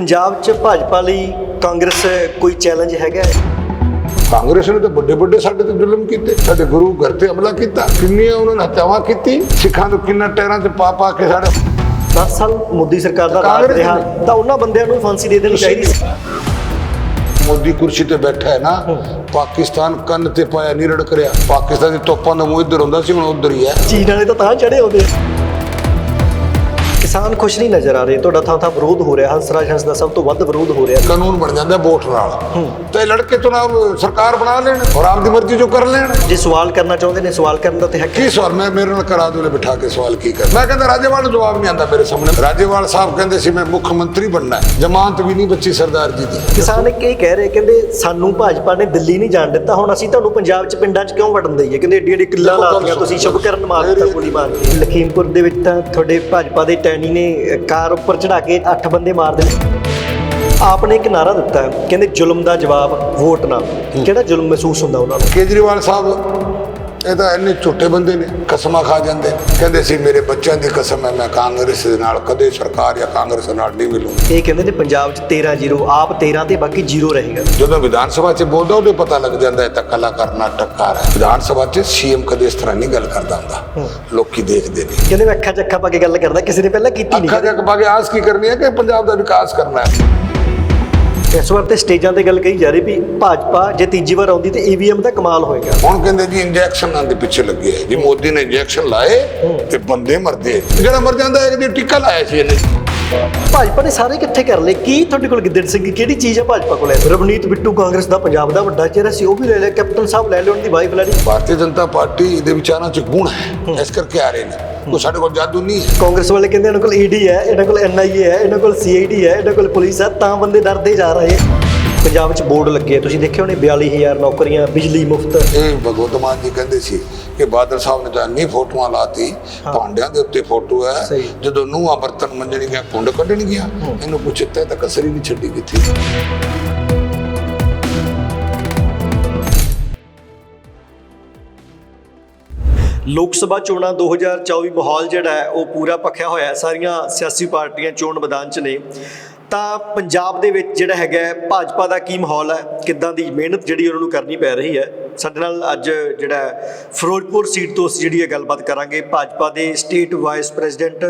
ਪੰਜਾਬ 'ਚ ਭਾਜਪਾ ਲਈ ਕਾਂਗਰਸ ਕੋਈ ਚੈਲੰਜ ਹੈਗਾ? ਕਾਂਗਰਸ ਨੇ ਤਾਂ ਵੱਡੇ ਵੱਡੇ ਸਾਡੇ ਤੇ ਜ਼ੁਲਮ ਕੀਤੇ ਸਾਡੇ ਗੁਰੂ ਘਰ ਤੇ ਹਮਲਾ ਕੀਤਾ ਕਿੰਨੀਆਂ ਉਹਨਾਂ ਨੇ ਹੱਤਿਆਵਾਂ ਕੀਤੀ ਸਿੱਖਾਂ ਨੂੰ ਕਿੰਨਾ ਟੈਰਾਂ 'ਚ ਪਾ ਪਾ ਕੇ ਸਾਡੇ 10 ਸਾਲ ਮੋਦੀ ਸਰਕਾਰ ਦਾ ਰਾਜ ਰਿਹਾ। ਤਾਂ ਉਹਨਾਂ ਬੰਦਿਆਂ ਨੂੰ ਫਾਂਸੀ ਦੇ ਦੇਣੀ ਚਾਹੀਦੀ ਸੀ ਮੋਦੀ ਕੁਰਸੀ ਤੇ ਬੈਠਾ ਹੈ ਨਾ ਪਾਕਿਸਤਾਨ ਕੰਨ ਤੇ ਪਾਇਆ ਨਹੀਂ ਰੜਕ ਰਿਹਾ ਪਾਕਿਸਤਾਨ ਦੀ ਤੋਪਾਂ ਦਾ ਮੂੰਹ ਇੱਧਰ ਹੁੰਦਾ ਸੀ ਹੁਣ ਉੱਧਰ ਹੀ ਹੈ ਚੀਨ ਵਾਲੇ ਤਾਂ ਤਾਂ ਚੜੇ ਆਉਂਦੇ ਆ ਕਿਸਾਨ ਖੁਸ਼ ਨਹੀਂ ਨਜ਼ਰ ਆ ਰਹੇ। ਤੁਹਾਡਾ ਥਾਂ ਥਾਂ ਵਿਰੋਧ ਹੋ ਰਿਹਾ। ਹੰਸਰਾਜ ਹੰਸ ਦਾ ਸਭ ਤੋਂ ਵੱਧ ਵਿਰੋਧ ਹੋ ਰਿਹਾ। ਕਾਨੂੰਨ ਬਣ ਜਾਂਦਾ ਵੋਟ ਨਾਲ। ਤੇ ਲੜਕੇ ਚੁਣਾਵ ਸਰਕਾਰ ਬਣਾ ਲੈਣ ਔਰ ਆਪਦੀ ਮਰਜ਼ੀ ਜੋ ਕਰ ਲੈਣ। ਜੇ ਸਵਾਲ ਕਰਨਾ ਚਾਹੁੰਦੇ ਨੇ ਸਵਾਲ ਕਰਨ ਦਾ ਤੇ ਹੱਕ ਹੈ ਕੀ ਸਵਾਲ? ਮੈਂ ਮੇਰੇ ਨਾਲ ਕਰਾ ਦੋਲੇ ਬਿਠਾ ਕੇ ਸਵਾਲ ਕੀ ਕਰ ਮੈਂ ਕਹਿੰਦਾ ਰਾਜੇਵਾਲ ਨੂੰ ਜਵਾਬ ਨਹੀਂ ਆਂਦਾ ਮੇਰੇ ਸਾਹਮਣੇ। ਰਾਜੇਵਾਲ ਸਾਹਿਬ ਕਹਿੰਦੇ ਸੀ ਮੈਂ ਮੁੱਖ ਮੰਤਰੀ ਬਣਨਾ ਹੈ। ਜ਼ਮਾਨਤ ਵੀ ਨਹੀਂ ਬੱਚੀ ਸਰਦਾਰ ਜੀ ਦੀ। ਕਿਸਾਨ ਇੱਕ ਇਹ ਕਹਿ ਰਹੇ ਕਹਿੰਦੇ ਸਾਨੂੰ ਭਾਜਪਾ ਨੇ ਦਿੱਲੀ ਨਹੀਂ ਜਾਣ ਦਿੱਤਾ। ਹੁਣ ਅਸੀਂ ਤੁਹਾਨੂੰ ਪੰਜਾਬ 'ਚ ਪਿੰਡਾਂ 'ਚ ਕਿਉਂ ਵੜਨ ਦਈਏ? ਕਹਿੰਦੇ ਏਡੀ ਏਡੀ ਕਿੱਲਾ ਲਾਤੀਆਂ ਤੁਸੀਂ ਸੁਣੋ। ਸ਼ੁਭਕਰਨ ਮਾਰ ਦਿੱਤਾ ਗੋਲੀ ਮਾਰ ਲਖੀਮਪੁਰ ਦੇ ਵਿੱਚ ਤਾਂ ਤੁਹਾਡੇ ਭਾਜਪਾ ਦੇ ਟੈਨੀ ਨੇ ਕਾਰ ਉੱਪਰ ਚੜਾ ਕੇ 8 ਬੰਦੇ ਮਾਰ ਦਿੱਤੇ। ਆਪ ਨੇ ਇੱਕ ਨਾਰਾ ਦਿੱਤਾ ਕਹਿੰਦੇ ਜ਼ੁਲਮ ਦਾ ਜਵਾਬ ਵੋਟ ਨਾਲ ਕਿਹੜਾ ਜ਼ੁਲਮ ਮਹਿਸੂਸ ਹੁੰਦਾ ਉਹਨਾਂ ਨੂੰ? ਕੇਜਰੀਵਾਲ ਸਾਹਿਬ ਇਹ ਤਾਂ ਇੰਨੇ ਝੂਠੇ ਬੰਦੇ ਨੇ ਕਸਮਾਂ ਖਾ ਜਾਂਦੇ ਕਹਿੰਦੇ ਸੀ ਮੇਰੇ ਬੱਚਿਆਂ ਦੀ ਕਸਮ ਹੈ ਮੈਂ ਕਾਂਗਰਸ ਦੇ ਨਾਲ ਕਦੇ ਸਰਕਾਰ ਜਾਂ ਕਾਂਗਰਸ ਨਾਲ ਨਹੀਂ ਮਿਲੂੰ ਇਹ ਕਹਿੰਦੇ ਨੇ ਪੰਜਾਬ 'ਚ 13 ਜ਼ੀਰੋ ਆਪ 13 ਤੇ ਬਾਕੀ ਜ਼ੀਰੋ ਰਹੇਗਾ। ਜਦੋਂ ਵਿਧਾਨ ਸਭਾ 'ਚ ਬੋਲਦਾ ਉਹਦੇ ਪਤਾ ਲੱਗ ਜਾਂਦਾ ਹੈ ਤਾਂ ਕਲਾਕਾਰ ਨਾਟਕਕਾਰ ਹੈ। ਵਿਧਾਨ ਸਭਾ 'ਚ ਸੀਐਮ ਕਦੇ ਇਸ ਤਰ੍ਹਾਂ ਨਹੀਂ ਗੱਲ ਕਰਦਾ ਹੁੰਦਾ। ਲੋਕੀ ਦੇਖਦੇ ਨੇ। ਕਹਿੰਦੇ ਮੈਂ ਅੱਖਾਂ 'ਚ ਅੱਖਾਂ ਪਾ ਕੇ ਗੱਲ ਕਰਦਾ ਕਿਸੇ ਨੇ ਪਹਿਲਾਂ ਕੀਤੀ ਨਹੀਂ। ਅੱਖਾਂ ਜੱਕ ਬਾਗੇ ਆਸ ਕੀ ਕਰਨੀ ਹੈ ਕਿ ਪੰਜਾਬ ਦਾ ਵਿਕਾਸ ਕਰਨਾ ਹੈ? ਇਸ ਵਾਰ ਤੇ ਸਟੇਜਾਂ ਤੇ ਗੱਲ ਕਹੀ ਜਾ ਰਹੀ ਵੀ ਭਾਜਪਾ ਜੇ ਤੀਜੀ ਵਾਰ ਆਉਂਦੀ ਤੇ ਈਵੀਐਮ ਦਾ ਕਮਾਲ ਹੋਏਗਾ। ਹੁਣ ਕਹਿੰਦੇ ਜੀ ਇੰਜੈਕਸ਼ਨਾਂ ਦੇ ਪਿੱਛੇ ਲੱਗੇ ਹੈ ਜੀ ਮੋਦੀ ਨੇ ਇੰਜੈਕਸ਼ਨ ਲਾਏ ਤੇ ਬੰਦੇ ਮਰਦੇ ਜਿਹੜਾ ਮਰ ਜਾਂਦਾ ਹੈ ਇਹਦੀ ਟਿੱਕਾ ਲਾਇਆ ਸੀ ਇਹਨੇ। ਭਾਜਪਾ ਨੇ ਸਾਰੇ ਇਕੱਠੇ ਕਰ ਲਏ। ਕੀ ਤੁਹਾਡੇ ਕੋਲ ਗਿੱਦੜ ਸਿੰਘ ਦੀ ਕਿਹੜੀ ਚੀਜ਼ ਹੈ ਭਾਜਪਾ ਕੋਲ? ਰਵਨੀਤ ਬਿੱਟੂ ਕਾਂਗਰਸ ਦਾ ਪੰਜਾਬ ਦਾ ਵੱਡਾ ਚਿਹਰਾ ਸੀ ਉਹ ਵੀ ਲੈ ਲਿਆ। ਕੈਪਟਨ ਸਾਹਿਬ ਲੈ ਲਿਆ ਉਹਨਾਂ ਦੀ ਵਾਈਫ ਲੈ ਲਈ। ਭਾਰਤੀ ਜਨਤਾ ਪਾਰਟੀ ਦੇ ਵਿਚਾਰਾਂ 'ਚ ਗੁਣ ਹੈ। ਇਸ ਕਰਕੇ ਆ ਰਹੇ ਨੇ। ਕੋਈ ਸਾਡੇ ਕੋਲ ਜਾਦੂ ਨਹੀਂ ਹੈ। ਕਾਂਗਰਸ ਵਾਲੇ ਕਹਿੰਦੇ ਇਹਨਾਂ ਕੋਲ ਈਡੀ ਹੈ ਇਹਨਾਂ ਕੋਲ ਐਨਆਈਏ ਹੈ ਇਹਨਾਂ ਕੋਲ ਸੀਆਈਡੀ ਹੈ ਇਹਨਾਂ ਕੋਲ ਪੁਲਿਸ ਹੈ ਤਾਂ ਬੰਦੇ ਡਰਦੇ ਜਾ ਰਹੇ ਪੰਜਾਬ 'ਚ ਬੋਰਡ ਲੱਗੇ ਤੁਸੀਂ ਦੇਖਿਆ ਹੋਣੇ 42000 ਨੌਕਰੀਆਂ ਬਿਜਲੀ ਮੁਫਤ। ਇਹ ਭਗਵਤ ਮਾਨ ਜੀ ਕਹਿੰਦੇ ਸੀ ਕਿ ਬਾਦਲ ਸਾਹਿਬ ਨੇ ਤਾਂ ਇੰਨੀ ਫੋਟੋਆਂ ਲਾਤੀ ਭਾਂਡਿਆਂ ਦੇ ਉੱਤੇ ਫੋਟੋ ਹੈ। ਜਦੋਂ ਨੂੰਹਾਂ ਬਰਤਨ ਮੰਜਣ ਗਿਆ ਕੁੰਡ ਕੱਢਣ ਗਿਆ ਇਹਨੂੰ ਪੁੱਛਿਆ ਤਾਂ ਕਸਰ ਨਹੀਂ ਛੱਡੀ ਕਿੱਥੇ। ਲੋਕ ਸਭਾ ਚੋਣਾਂ 2024 ਮਾਹੌਲ ਜਿਹੜਾ ਹੈ ਉਹ ਪੂਰਾ ਭਖਿਆ ਹੋਇਆ ਹੈ। ਸਾਰੀਆਂ ਸਿਆਸੀ ਪਾਰਟੀਆਂ ਚੋਣ ਮੈਦਾਨ 'ਚ ਨੇ। ਤਾਂ ਪੰਜਾਬ ਦੇ ਵਿੱਚ ਜਿਹੜਾ ਹੈਗਾ ਭਾਜਪਾ ਦਾ ਕੀ ਮਾਹੌਲ ਹੈ? ਕਿੱਦਾਂ ਦੀ ਮਿਹਨਤ ਜਿਹੜੀ ਉਹਨਾਂ ਨੂੰ ਕਰਨੀ ਪੈ ਰਹੀ ਹੈ? ਸਾਡੇ ਨਾਲ ਅੱਜ ਜਿਹੜਾ ਫਿਰੋਜ਼ਪੁਰ ਸੀਟ ਤੋਂ ਅਸੀਂ ਜਿਹੜੀ ਇਹ ਗੱਲਬਾਤ ਕਰਾਂਗੇ। ਭਾਜਪਾ ਦੇ ਸਟੇਟ ਵਾਈਸ ਪ੍ਰੈਜ਼ੀਡੈਂਟ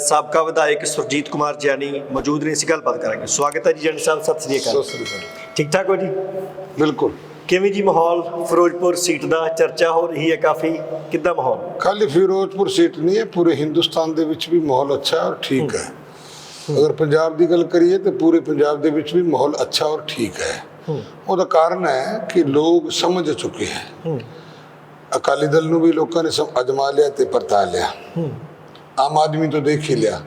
ਸਾਬਕਾ ਵਿਧਾਇਕ ਸੁਰਜੀਤ ਕੁਮਾਰ ਜਾਨੀ ਮੌਜੂਦ ਨੇ। ਅਸੀਂ ਗੱਲਬਾਤ ਕਰਾਂਗੇ। ਸਵਾਗਤ ਹੈ ਜੀ ਜਾਨੀ ਸਾਹਿਬ। ਸਤਿ ਸ੍ਰੀ ਅਕਾਲ। ਠੀਕ ਠਾਕ ਹੋ ਜੀ? ਬਿਲਕੁਲ। ਕਿਵੇਂ ਜੀ ਮਾਹੌਲ? ਫਿਰੋਜ਼ਪੁਰ ਸੀਟ ਦਾ ਚਰਚਾ ਹੋ ਰਹੀ ਹੈ ਕਾਫੀ। ਕਿੱਦਾਂ ਮਾਹੌਲ? ਖਾਲੀ ਫਿਰੋਜ਼ਪੁਰ ਸੀਟ ਨਹੀਂ ਹੈ ਪੂਰੇ ਹਿੰਦੁਸਤਾਨ ਦੇ ਵਿੱਚ ਵੀ ਮਾਹੌਲ ਅੱਛਾ ਔਰ ਠੀਕ ਹੈ। ਅਗਰ ਪੰਜਾਬ ਦੀ ਗੱਲ ਕਰੀਏ ਤਾਂ ਪੂਰੇ ਪੰਜਾਬ ਦੇ ਵਿੱਚ ਵੀ ਮਾਹੌਲ ਅੱਛਾ ਔਰ ਠੀਕ ਹੈ। ਉਹਦਾ ਕਾਰਨ ਹੈ ਕਿ ਲੋਕ ਸਮਝ ਚੁੱਕੇ ਹੈ। ਅਕਾਲੀ ਦਲ ਨੂੰ ਵੀ ਲੋਕਾਂ ਨੇ ਅਜਮਾ ਲਿਆ ਤੇ ਪਰਤਾ ਲਿਆ। ਆਮ ਆਦਮੀ ਤੋਂ ਦੇਖ ਹੀ ਲਿਆ।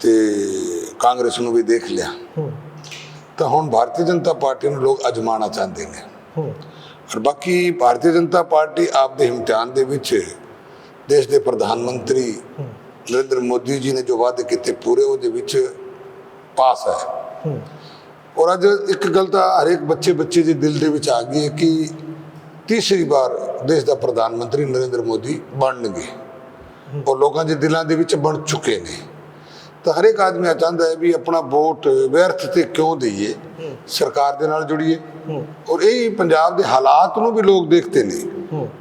ਤੇ ਕਾਂਗਰਸ ਨੂੰ ਵੀ ਦੇਖ ਲਿਆ। ਤਾਂ ਹੁਣ ਭਾਰਤੀ ਜਨਤਾ ਪਾਰਟੀ ਨੂੰ ਲੋਕ ਅਜਮਾਉਣਾ ਚਾਹੁੰਦੇ ਨੇ। ਔਰ ਬਾਕੀ ਭਾਰਤੀ ਜਨਤਾ ਪਾਰਟੀ ਆਪ ਦੇ ਇਮਤਿਹਾਨ ਦੇ ਵਿੱਚ ਦੇਸ਼ ਦੇ ਪ੍ਰਧਾਨ ਮੰਤਰੀ ਨਰਿੰਦਰ ਮੋਦੀ ਜੀ ਨੇ ਜੋ ਵਾਅਦੇ ਕੀਤੇ ਪੂਰੇ ਉਹਦੇ ਵਿੱਚ ਪਾਸ ਹੈ। ਔਰ ਅੱਜ ਇੱਕ ਗੱਲ ਤਾਂ ਹਰੇਕ ਬੱਚੇ ਬੱਚੇ ਦੇ ਦਿਲ ਦੇ ਵਿੱਚ ਆ ਗਈ ਹੈ ਕਿ ਤੀਸਰੀ ਵਾਰ ਦੇਸ਼ ਦਾ ਪ੍ਰਧਾਨ ਮੰਤਰੀ ਨਰਿੰਦਰ ਮੋਦੀ ਬਣਨਗੇ। ਉਹ ਲੋਕਾਂ ਦੇ ਦਿਲਾਂ ਦੇ ਵਿੱਚ ਬਣ ਚੁੱਕੇ ਨੇ। ਤਾਂ ਹਰੇਕ ਆਦਮੀ ਇਹ ਚਾਹੁੰਦਾ ਹੈ ਵੀ ਆਪਣਾ ਵੋਟ ਵਿਅਰਥ ਤੇ ਕਿਉਂ ਦਈਏ? ਸਰਕਾਰ ਦੇ ਨਾਲ ਜੁੜੀਏ। ਔਰ ਇਹ ਪੰਜਾਬ ਦੇ ਹਾਲਾਤ ਨੂੰ ਵੀ ਲੋਕ ਦੇਖਦੇ ਨੇ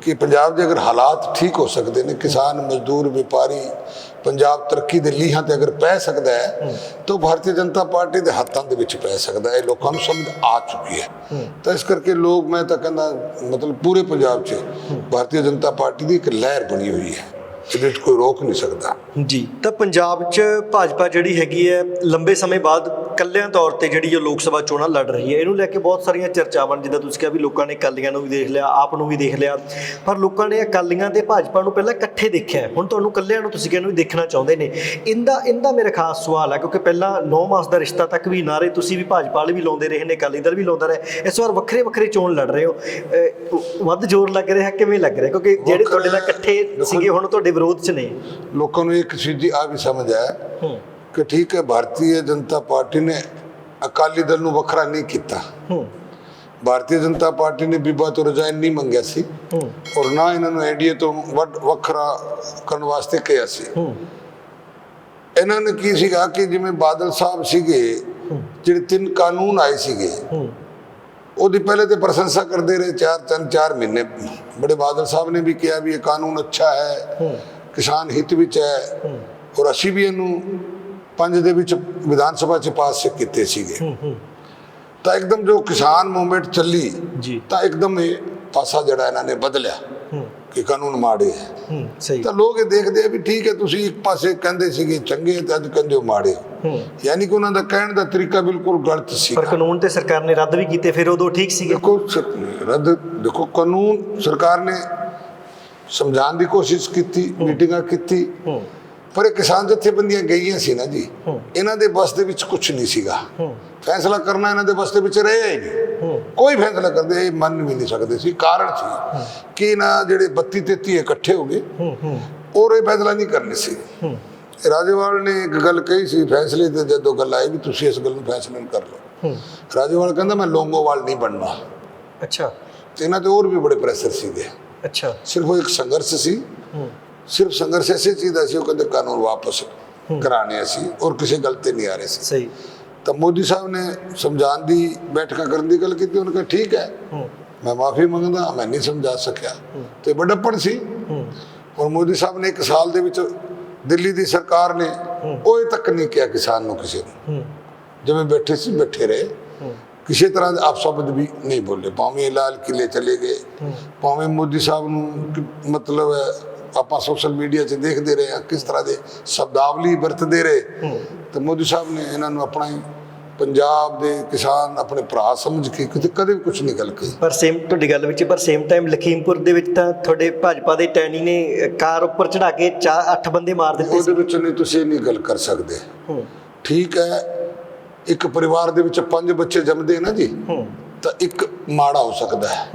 ਕਿ ਪੰਜਾਬ ਦੇ ਅਗਰ ਹਾਲਾਤ ਠੀਕ ਹੋ ਸਕਦੇ ਨੇ, ਕਿਸਾਨ, ਮਜ਼ਦੂਰ, ਵਪਾਰੀ, ਪੰਜਾਬ ਤਰੱਕੀ ਦੇ ਲੀਹਾਂ ਤੇ ਅਗਰ ਪੈ ਸਕਦਾ ਹੈ, ਤਾਂ ਉਹ ਭਾਰਤੀ ਜਨਤਾ ਪਾਰਟੀ ਦੇ ਹੱਥਾਂ ਦੇ ਵਿੱਚ ਪੈ ਸਕਦਾ ਹੈ। ਲੋਕਾਂ ਨੂੰ ਸਮਝ ਆ ਚੁੱਕੀ ਹੈ। ਤਾਂ ਇਸ ਕਰਕੇ ਲੋਕ, ਮੈਂ ਤਾਂ ਕਹਿੰਦਾ, ਮਤਲਬ ਪੂਰੇ ਪੰਜਾਬ 'ਚ ਭਾਰਤੀ ਜਨਤਾ ਪਾਰਟੀ ਦੀ ਇੱਕ ਲਹਿਰ ਬਣੀ ਹੋਈ ਹੈ। ਇਹਦੇ ਵਿੱਚ ਕੋਈ ਰੋਕ ਨਹੀਂ ਸਕਦਾ। ਜੀ। ਤਾਂ ਪੰਜਾਬ 'ਚ ਭਾਜਪਾ ਜਿਹੜੀ ਹੈਗੀ ਹੈ ਲੰਬੇ ਸਮੇਂ ਬਾਅਦ ਕੱਲਿਆਂ ਤੌਰ ਤੇ ਜਿਹੜੀ ਇਹ ਲੋਕ ਸਭਾ ਚੋਣਾਂ ਲੜ ਰਹੀ ਹੈ। ਇਹਨੂੰ ਲੈ ਕੇ ਬਹੁਤ ਸਾਰੀਆਂ ਚਰਚਾਵਾਂ ਜਿੱਦਾਂ ਤੁਸੀਂ ਕਿਹਾ ਵੀ ਲੋਕਾਂ ਨੇ ਅਕਾਲੀਆਂ ਨੂੰ ਵੀ ਦੇਖ ਲਿਆ ਆਪ ਨੂੰ ਵੀ ਦੇਖ ਲਿਆ। ਪਰ ਲੋਕਾਂ ਨੇ ਅਕਾਲੀਆਂ ਤੇ ਭਾਜਪਾ ਨੂੰ ਪਹਿਲਾਂ ਇਕੱਠੇ ਦੇਖਿਆ। ਹੁਣ ਤੁਹਾਨੂੰ ਕੱਲਿਆਂ ਨੂੰ ਤੁਸੀਂ ਕਹਿੰਦੇ ਵੀ ਦੇਖਣਾ ਚਾਹੁੰਦੇ ਨੇ। ਇਹਦਾ ਇਹਦਾ ਮੇਰਾ ਖਾਸ ਸਵਾਲ ਹੈ ਕਿਉਂਕਿ ਪਹਿਲਾਂ 9 ਮਾਸ ਦਾ ਰਿਸ਼ਤਾ ਤੱਕ ਵੀ ਨਾਰੇ ਤੁਸੀਂ ਵੀ ਭਾਜਪਾ ਵਾਲੇ ਵੀ ਲਾਉਂਦੇ ਰਹੇ ਨੇ ਅਕਾਲੀ ਦਲ ਵੀ ਲਾਉਂਦਾ ਰਿਹਾ। ਇਸ ਵਾਰ ਵੱਖਰੇ ਵੱਖਰੇ ਚੋਣ ਲੜ ਰਹੇ ਹੋ। ਵੱਧ ਜ਼ੋਰ ਲੱਗ ਰਿਹਾ ਕਿਵੇਂ ਲੱਗ ਰਿਹਾ? ਕਿਉਂਕਿ ਜਿਹੜੇ ਤੁਹਾਡੇ ਨਾਲ ਇਕੱਠੇ ਸੀਗੇ ਹੁਣ ਤੁਹਾਡੇ ਵਿਰੋਧ 'ਚ ਨੇ। ਲੋਕਾਂ ਨੂੰ ਇੱਕ ਚੀਜ਼ ਦੀ ਆ ਵੀ ਸਮਝ ਹੈ ਕਿ ਠੀਕ ਹੈ ਭਾਰਤੀ ਜਨਤਾ ਪਾਰਟੀ ਨੇ ਅਕਾਲੀ ਦਲ ਨੂੰ ਵੱਖਰਾ ਨਹੀਂ ਕੀਤਾ। ਹੂੰ। ਭਾਰਤੀ ਜਨਤਾ ਪਾਰਟੀ ਨੇ ਬੀਬਾ ਤੋਂ ਰਜਾਇਨ ਨਹੀਂ ਮੰਗਿਆ ਸੀ। ਹੂੰ। ਔਰ ਨਾ ਇਹਨਾਂ ਨੂੰ ਐਨਡੀਏ ਤੋਂ ਵੱਡ ਵੱਖਰਾ ਕਰਨ ਵਾਸਤੇ ਕਿਹਾ ਸੀ। ਹੂੰ। ਇਹਨਾਂ ਨੇ ਕੀ ਸੀਗਾ ਕਿ ਜਿਵੇਂ ਬਾਦਲ ਸਾਹਿਬ ਸੀਗੇ ਜਿਹੜੇ ਤਿੰਨ ਕਾਨੂੰਨ ਆਏ ਸੀਗੇ ਹੂੰ। ਉਹਦੀ ਪਹਿਲੇ ਤੇ ਪ੍ਰਸ਼ੰਸਾ ਕਰਦੇ ਰਹੇ ਚਾਰ ਤਿੰਨ ਚਾਰ ਮਹੀਨੇ। ਬੜੇ ਬਾਦਲ ਸਾਹਿਬ ਨੇ ਵੀ ਕਿਹਾ ਵੀ ਇਹ ਕਾਨੂੰਨ ਅੱਛਾ ਹੈ। ਹੂੰ। ਕਿਸਾਨ ਹਿੱਤ ਵਿੱਚ ਹੈ ਔਰ ਅਸੀਂ ਵੀ ਇਹਨੂੰ ਪੰਜ ਦੇ ਵਿੱਚ ਵਿਧਾਨ ਸਭਾ ਚ ਪਾਸ ਕੀਤੇ ਸੀਗੇ। ਤਾਂ ਇੱਕਦਮ ਜੋ ਕਿਸਾਨ ਮੂਵਮੈਂਟ ਚੱਲੀ ਜੀ। ਤਾਂ ਇੱਕਦਮ ਇਹ ਪਾਸਾ ਜਿਹੜਾ ਇਹਨਾਂ ਨੇ ਬਦਲਿਆ ਕਿ ਕਾਨੂੰਨ ਮਾੜੇ ਹੈ। ਸਹੀ। ਤਾਂ ਲੋਕ ਇਹ ਦੇਖਦੇ ਆ ਵੀ ਠੀਕ ਹੈ ਤੁਸੀਂ ਇੱਕ ਪਾਸੇ ਕਹਿੰਦੇ ਸੀਗੇ ਚੰਗੇ ਤੇ ਅੱਜ ਕਹਿੰਦੇ ਹੋ ਮਾੜੇ। ਯਾਨੀ ਕਿ ਉਹਨਾਂ ਦਾ ਕਹਿਣ ਦਾ ਤਰੀਕਾ ਬਿਲਕੁਲ ਗਲਤ ਸੀ ਪਰ ਕਾਨੂੰਨ ਤੇ ਸਰਕਾਰ ਨੇ ਰੱਦ ਵੀ ਕੀਤੇ ਫਿਰ ਉਦੋਂ ਠੀਕ ਸੀਗੇ। ਦੇਖੋ ਸਰ- ਰੱਦ ਦੇਖੋ ਕਾਨੂੰਨ ਸਰਕਾਰ ਨੇ ਸਮਝਾਉਣ ਦੀ ਕੋਸ਼ਿਸ਼ ਕੀਤੀ ਮੀਟਿੰਗਾਂ ਕੀਤੀ। ਪਰ ਇਹ ਕਿਸਾਨ ਜਥੇਬੰਦੀਆਂ ਗਈਆਂ ਸੀ ਨਾ ਜੀ। ਇਹਨਾਂ ਦੇ ਬਸ ਦੇ ਵਿੱਚ ਕੁਝ ਨਹੀਂ ਸੀਗਾ। ਫੈਸਲਾ ਕਰਨਾ ਇਹਨਾਂ ਦੇ ਬਸ ਦੇ ਵਿੱਚ ਰਿਹਾ ਹੀ ਨਹੀਂ। ਕੋਈ ਫੈਸਲਾ ਕਰਦੇ ਇਹ ਮੰਨ ਵੀ ਨਹੀਂ ਸਕਦੇ ਸੀ। ਕਾਰਨ ਸੀ ਕਿ ਨਾ ਜਿਹੜੇ 32 33 ਇਕੱਠੇ ਹੋ ਗਏ। ਔਰ ਇਹ ਫੈਸਲਾ ਨਹੀਂ ਕਰਨੇ ਸੀ। ਰਾਜੇਵਾਲ ਨੇ ਇੱਕ ਗੱਲ ਕਹੀ ਸੀ ਫੈਸਲੇ ਤੇ ਜਦੋਂ ਗੱਲ ਆਈ ਵੀ ਤੁਸੀਂ ਇਸ ਗੱਲ ਨੂੰ ਫੈਸਲਾ ਕਰ ਲਓ। ਰਾਜੇਵਾਲ ਕਹਿੰਦਾ ਮੈਂ ਲੋਂਗੋਵਾਲ ਨਹੀਂ ਬਣਨਾ। ਅੱਛਾ। ਤੇ ਇਹਨਾਂ ਤੇ ਹੋਰ ਵੀ ਬੜੇ ਪ੍ਰੈਸ਼ਰ ਸੀਗੇ। ਅੱਛਾ। ਸਿਰਫ ਉਹ ਇੱਕ ਸੰਘਰਸ਼ ਸੀ। ਹੂੰ। ਸਿਰਫ ਸੰਘਰਸ਼ ਐਸੇ ਚੀਜ਼ ਦਾ ਸੀ ਉਹ ਕਹਿੰਦੇ ਕਾਨੂੰਨ ਵਾਪਸ ਕਰਾਣੇ ਸੀ ਔਰ ਕਿਸੇ ਗੱਲ ਤੇ ਨਹੀਂ ਆ ਰਹੇ ਸੀ। ਸਹੀ। ਤਾਂ ਮੋਦੀ ਸਾਹਿਬ ਨੇ ਸਮਝਾਉਣ ਦੀ ਬੈਠਕਾਂ ਕਰਨ ਦੀ ਗੱਲ ਕੀਤੀ ਉਹਨਾਂ ਕਿਹਾ ਠੀਕ ਹੈ। ਹੂੰ। ਮੈਂ ਮਾਫੀ ਮੰਗਦਾ ਮੈਂ ਨਹੀਂ ਸਮਝਾ ਸਕਿਆ। ਤੇ ਵੱਡਪਣ ਸੀ। ਹੂੰ। ਔਰ ਮੋਦੀ ਸਾਹਿਬ ਨੇ ਇੱਕ ਸਾਲ ਦੇ ਵਿੱਚ ਦਿੱਲੀ ਦੀ ਸਰਕਾਰ ਨੇ ਉਹ ਤੱਕ ਨਹੀਂ ਕਿਹਾ ਕਿਸਾਨ ਨੂੰ ਕਿਸੇ ਨੂੰ। ਜਿਵੇਂ ਬੈਠੇ ਸੀ ਬੈਠੇ ਰਹੇ। ਕਿਸੇ ਤਰ੍ਹਾਂ ਦੇ ਆਪਸ਼ਬਦ ਵੀ ਨਹੀਂ ਬੋਲੇ। ਭਾਵੇਂ ਲਾਲ ਕਿਲੇ ਚਲੇ ਗਏ ਭਾਵੇਂ ਮੋਦੀ ਸਾਹਿਬ ਨੂੰ ਮਤਲਬ ਆਪਾਂ ਸੋਸ਼ਲ ਮੀਡੀਆ 'ਚ ਦੇਖਦੇ ਰਹੇ ਹਾਂ ਕਿਸ ਤਰ੍ਹਾਂ ਦੇ ਸ਼ਬਦਾਵਲੀ ਵਰਤਦੇ ਰਹੇ। ਤੇ ਮੋਦੀ ਸਾਹਿਬ ਨੇ ਇਹਨਾਂ ਨੂੰ ਆਪਣਾ ਹੀ ਪੰਜਾਬ ਦੇ ਕਿਸਾਨ ਆਪਣੇ ਭਰਾ ਸਮਝ ਕੇ ਕਿਤੇ ਕਦੇ ਵੀ ਕੁਝ ਨਹੀਂ ਗੱਲ ਕਹੀ। ਪਰ ਸੇਮ ਤੁਹਾਡੀ ਗੱਲ ਵਿੱਚ ਪਰ ਸੇਮ ਟਾਈਮ ਲਖੀਮਪੁਰ ਦੇ ਵਿੱਚ ਤਾਂ ਤੁਹਾਡੇ ਭਾਜਪਾ ਦੇ ਟੈਨੀ ਨੇ ਕਾਰ ਉੱਪਰ ਚੜਾ ਕੇ ਚਾਰ ਅੱਠ ਬੰਦੇ ਮਾਰ ਦਿੱਤੇ ਉਹਦੇ ਵਿੱਚ ਨਹੀਂ ਤੁਸੀਂ ਨਹੀਂ ਗੱਲ ਕਰ ਸਕਦੇ। ਹੂੰ। ਠੀਕ ਹੈ ਇੱਕ ਪਰਿਵਾਰ ਦੇ ਵਿੱਚ ਪੰਜ ਬੱਚੇ ਜੰਮਦੇ ਨਾ ਜੀ ਤਾਂ ਇੱਕ ਮਾੜਾ ਹੋ ਸਕਦਾ ਹੈ।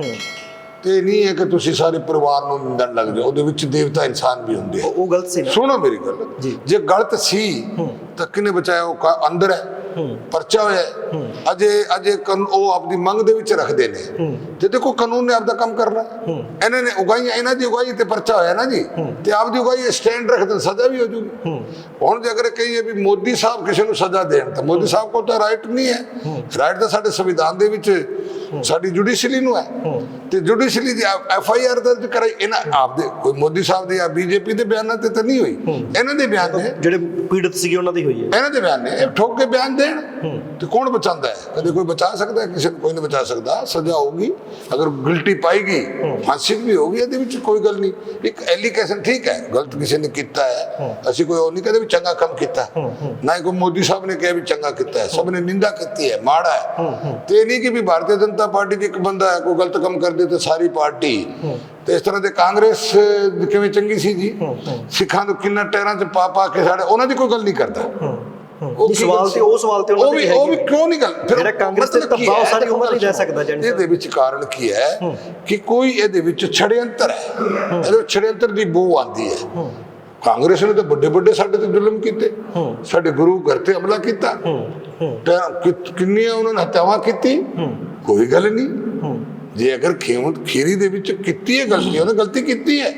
ਤੇ ਇਹ ਨਹੀਂ ਹੈ ਕਿ ਤੁਸੀਂ ਸਾਰੇ ਪਰਿਵਾਰ ਨੂੰ ਨਿੰਦਣ ਲੱਗ ਜਾਓ ਉਹਦੇ ਵਿੱਚ ਦੇਵਤਾ ਇਨਸਾਨ ਵੀ ਹੁੰਦੇ ਆ। ਉਹ ਗਲਤ ਸੀ ਸੁਣੋ ਮੇਰੀ ਗੱਲ। ਜੀ। ਜੇ ਗਲਤ ਸੀ ਤਾਂ ਕਿਨੇ ਬਚਾਇਆ? ਉਹ ਅੰਦਰ ਹੂੰ। ਪਰਚਾ ਹੋਇਆ। ਅਜੇ ਅਜੇ ਉਹ ਆਪਣੀ ਮੰਗ ਦੇ ਵਿੱਚ ਰੱਖਦੇ ਨੇ। ਤੇ ਦੇਖੋ ਕਾਨੂੰਨ ਨੇ ਆਪਦਾ ਕੰਮ ਕਰਨਾ ਇਹਨਾਂ ਨੇ ਉਗਾਈਆਂ ਇਹਨਾਂ ਦੀ ਉਗਾਈ ਤੇ ਪਰਚਾ ਹੋਇਆ ਨਾ ਜੀ। ਤੇ ਆਪਦੀ ਉਗਾਈ ਸਟੈਂਡ ਰੱਖਦੇ ਸਜ਼ਾ ਵੀ ਹੋ ਜੂਗੀ। ਹੁਣ ਜੇ ਅਗਰ ਕਹੀਏ ਵੀ ਮੋਦੀ ਸਾਹਿਬ ਕਿਸੇ ਨੂੰ ਸਜ਼ਾ ਦੇਣ ਤਾਂ ਮੋਦੀ ਸਾਹਿਬ ਕੋਲ ਤਾਂ ਰਾਈਟ ਨਹੀਂ ਹੈ। ਰਾਈਟ ਤਾਂ ਸਾਡੇ ਸੰਵਿਧਾਨ ਦੇ ਵਿੱਚ ਸਾਡੀ ਜੁਡੀਸ਼ਰੀ ਨੂੰ ਹੈ। ਤੇ ਜੁਡੀਸ਼ਰੀ ਦੀ ਐਫ ਆਈ ਆਰ ਦਰਜ ਕਰਾਈ। ਇਹਨਾਂ ਆਪਦੇ ਕੋਈ ਮੋਦੀ ਸਾਹਿਬ ਦੇ ਜਾਂ ਬੀਜੇਪੀ ਦੇ ਬਿਆਨਾਂ ਤੇ ਤਾਂ ਨਹੀਂ ਹੋਈ। ਇਹਨਾਂ ਦੇ ਬਿਆਨ ਨੇ। ਜਿਹੜੇ ਪੀੜਤ ਸੀਗੇ ਉਹਨਾਂ ਦੀ ਹੋਈ ਹੈ। ਇਹਨਾਂ ਦੇ ਬਿਆਨ ਨੇ। ਇਹ ਠੋਕ ਕੇ ਬਿਆਨ ਦੇਣ। ਤੇ ਕੌਣ ਬਚਾਉਂਦਾ ਹੈ? ਕਦੇ ਕੋਈ ਬਚਾ ਸਕਦਾ ਹੈ? ਕਿਸੇ ਨੂੰ ਕੋਈ ਨਹੀਂ ਬਚਾ ਸਕਦਾ। ਸਜ਼ਾ ਹੋਊਗੀ। ਅਗਰ ਗਿਲਟੀ ਪਾਏਗੀ ਫਾਂਸੀ ਵੀ ਹੋਊਗੀ ਇਹਦੇ ਵਿੱਚ ਕੋਈ ਗੱਲ ਨਹੀਂ। ਇੱਕ ਐਲੀਗੇਸ਼ਨ ਠੀਕ ਹੈ। ਗਲਤ ਕਿਸੇ ਨੇ ਕੀਤਾ ਹੈ। ਅਸੀਂ ਕੋਈ ਉਹ ਨਹੀਂ ਕਹਦੇ ਵੀ ਚੰਗਾ ਕੰਮ ਕੀਤਾ। ਨਾ ਹੀ ਕੋਈ ਮੋਦੀ ਸਾਹਿਬ ਨੇ ਕਿਹਾ ਵੀ ਚੰਗਾ ਕੀਤਾ ਹੈ। ਸਭ ਨੇ ਨਿੰਦਾ ਕੀਤੀ ਹੈ। ਮਾੜਾ ਹੈ। ਤੇ ਇਹ ਨਹੀਂ ਕਿ ਵੀ ਭਾਰਤੀ ਜਨਤਾ ਪਾਰਟੀ ਦੇ ਇੱਕ ਬੰਦਾ ਹੈ ਕੋਈ ਗਲਤ ਕੰਮ ਕਰਦੇ ਤੇ ਸਾਰੀ ਪਾਰਟੀ। ਤੇ ਇਸ ਤਰ੍ਹਾਂ ਦੇ ਕਾਂਗਰਸ ਕਿਵੇਂ ਚੰਗੀ ਸੀ ਜੀ? ਸਿੱਖਾਂ ਨੂੰ ਕਿੰਨਾ ਟੈਰਾਂ 'ਚ ਪਾ ਪਾ ਕੇ ਸਾਡੇ ਉਹਨਾਂ ਦੀ ਕੋਈ ਗੱਲ ਨਹੀਂ ਕਰਦਾ। ਉਹ ਸਵਾਲ ਤੇ ਉਹ ਸਵਾਲ ਤੇ ਉਹਨਾਂ ਉਹ ਦੇ ਉਹ ਵੀ ਕਿਉਂ ਨਹੀਂ ਗੱਲ? ਫਿਰ ਕਾਂਗਰਸ ਤੇ ਮਤਲਬ ਕੀ ਦਬਾਅ ਹੈ? ਸਾਰੀ ਉਮਰ ਨਹੀਂ ਰਹਿ ਸਕਦਾ। ਜਾਣੀ ਇਹਦੇ ਵਿੱਚ ਕਾਰਨ ਕੀ ਹੈ ਕਿ ਕੋਈ ਇਹਦੇ ਵਿੱਚ ਛੜਯੰਤਰ ਹੈ। ਇਹਦੇ ਛੜਯੰਤਰ ਦੀ ਬੋ ਆਉਂਦੀ ਹੈ। ਕਾਂਗਰਸ ਨੇ ਤਾਂ ਵੱਡੇ ਵੱਡੇ ਸਾਡੇ ਤੇ ਜ਼ੁਲਮ ਕੀਤੇ। ਸਾਡੇ ਗੁਰੂ ਘਰ ਤੇ ਹਮਲਾ ਕੀਤਾ। ਤੇ ਕਿੰਨੀਆਂ ਉਹਨਾਂ ਨੇ ਹੱਤਿਆਵਾਂ ਕੀਤੀ ਕੋਈ ਗੱਲ ਨਹੀਂ। ਜੇ ਅਗਰ ਖੇਮਤ ਖੀਰੀ ਦੇ ਵਿੱਚ ਕੀਤੀ ਹੈ ਗਲਤੀ ਉਹਨੇ ਗਲਤੀ ਕੀਤੀ ਹੈ।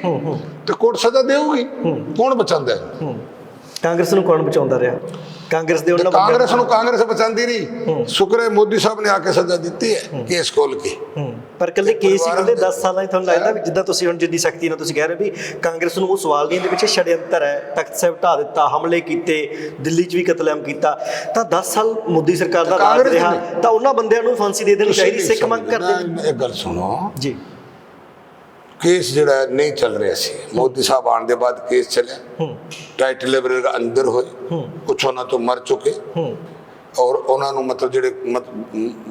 ਤੇ ਕੋਰਟ ਸਜ਼ਾ ਦੇਊਗੀ। ਕੌਣ ਬਚਾਉਂਦਾ ਹੈ। ਕਾਂਗਰਸ ਨੂੰ ਕੌਣ ਬਚਾਉਂਦਾ ਰਿਹਾ? ਕਾਂਗਰਸ ਦੇ ਉਹਨਾਂ ਕਾਂਗਰਸ ਨੂੰ ਕਾਂਗਰਸ ਬਚਾਉਂਦੀ ਨਹੀਂ। ਸ਼ੁਕਰ ਹੈ ਮੋਦੀ ਸਾਹਿਬ ਨੇ ਆ ਕੇ ਸਜ਼ਾ ਦਿੱਤੀ ਹੈ ਕੇਸ ਖੋਲ ਕੇ। ਹੂੰ। ਪਰ ਕੱਲੇ ਕੇਸ ਹੀ ਦੇ- 10 ਸਾਲਾਂ ਹੀ ਤੁਹਾਨੂੰ ਲੱਗਦਾ ਵੀ ਜਿੱਦਾਂ ਤੁਸੀਂ ਹੁਣ ਜਿੱਦੀ ਸ਼ਕਤੀ ਨਾਲ ਤੁਸੀਂ ਕਹਿ ਰਹੇ ਹੋ ਵੀ ਕਾਂਗਰਸ ਨੂੰ ਉਹ ਸਵਾਲ ਨਹੀਂ ਦੇ ਪਿੱਛੇ ਛੜਯੰਤਰ ਹੈ ਤਖਤ ਸਾਹਿਬ ਢਾ ਦਿੱਤਾ ਹਮਲੇ ਕੀਤੇ ਦਿੱਲੀ 'ਚ ਵੀ ਕਤਲੇਆਮ ਕੀਤਾ। ਤਾਂ 10 ਸਾਲ ਮੋਦੀ ਸਰਕਾਰ ਦਾ ਰਾਜ ਰਿਹਾ ਤਾਂ ਉਹਨਾਂ ਬੰਦਿਆਂ ਨੂੰ ਫਾਂਸੀ ਦੇ ਦੇਣੀ ਚਾਹੀਦੀ ਸਿੱਖ ਮੰਗ ਕਰਦੇ ਇੱਕ ਗੱਲ ਸੁਣੋ। ਜੀ। ਕੇਸ ਜਿਹੜਾ ਹੈ ਨਹੀਂ ਚੱਲ ਰਿਹਾ ਸੀ। ਮੋਦੀ ਸਾਹਿਬ ਆਉਣ ਦੇ ਬਾਅਦ ਕੇਸ ਚੱਲਿਆ। ਹੂੰ। ਟਾਈਟਲ ਦਾ ਅੰਦਰ ਹੋਏ। ਕੁਛ ਉਹਨਾਂ ਤੋਂ ਮਰ ਚੁੱਕੇ। ਹੂੰ। ਔਰ ਉਹਨਾਂ ਨੂੰ ਮਤਲਬ ਜਿਹੜੇ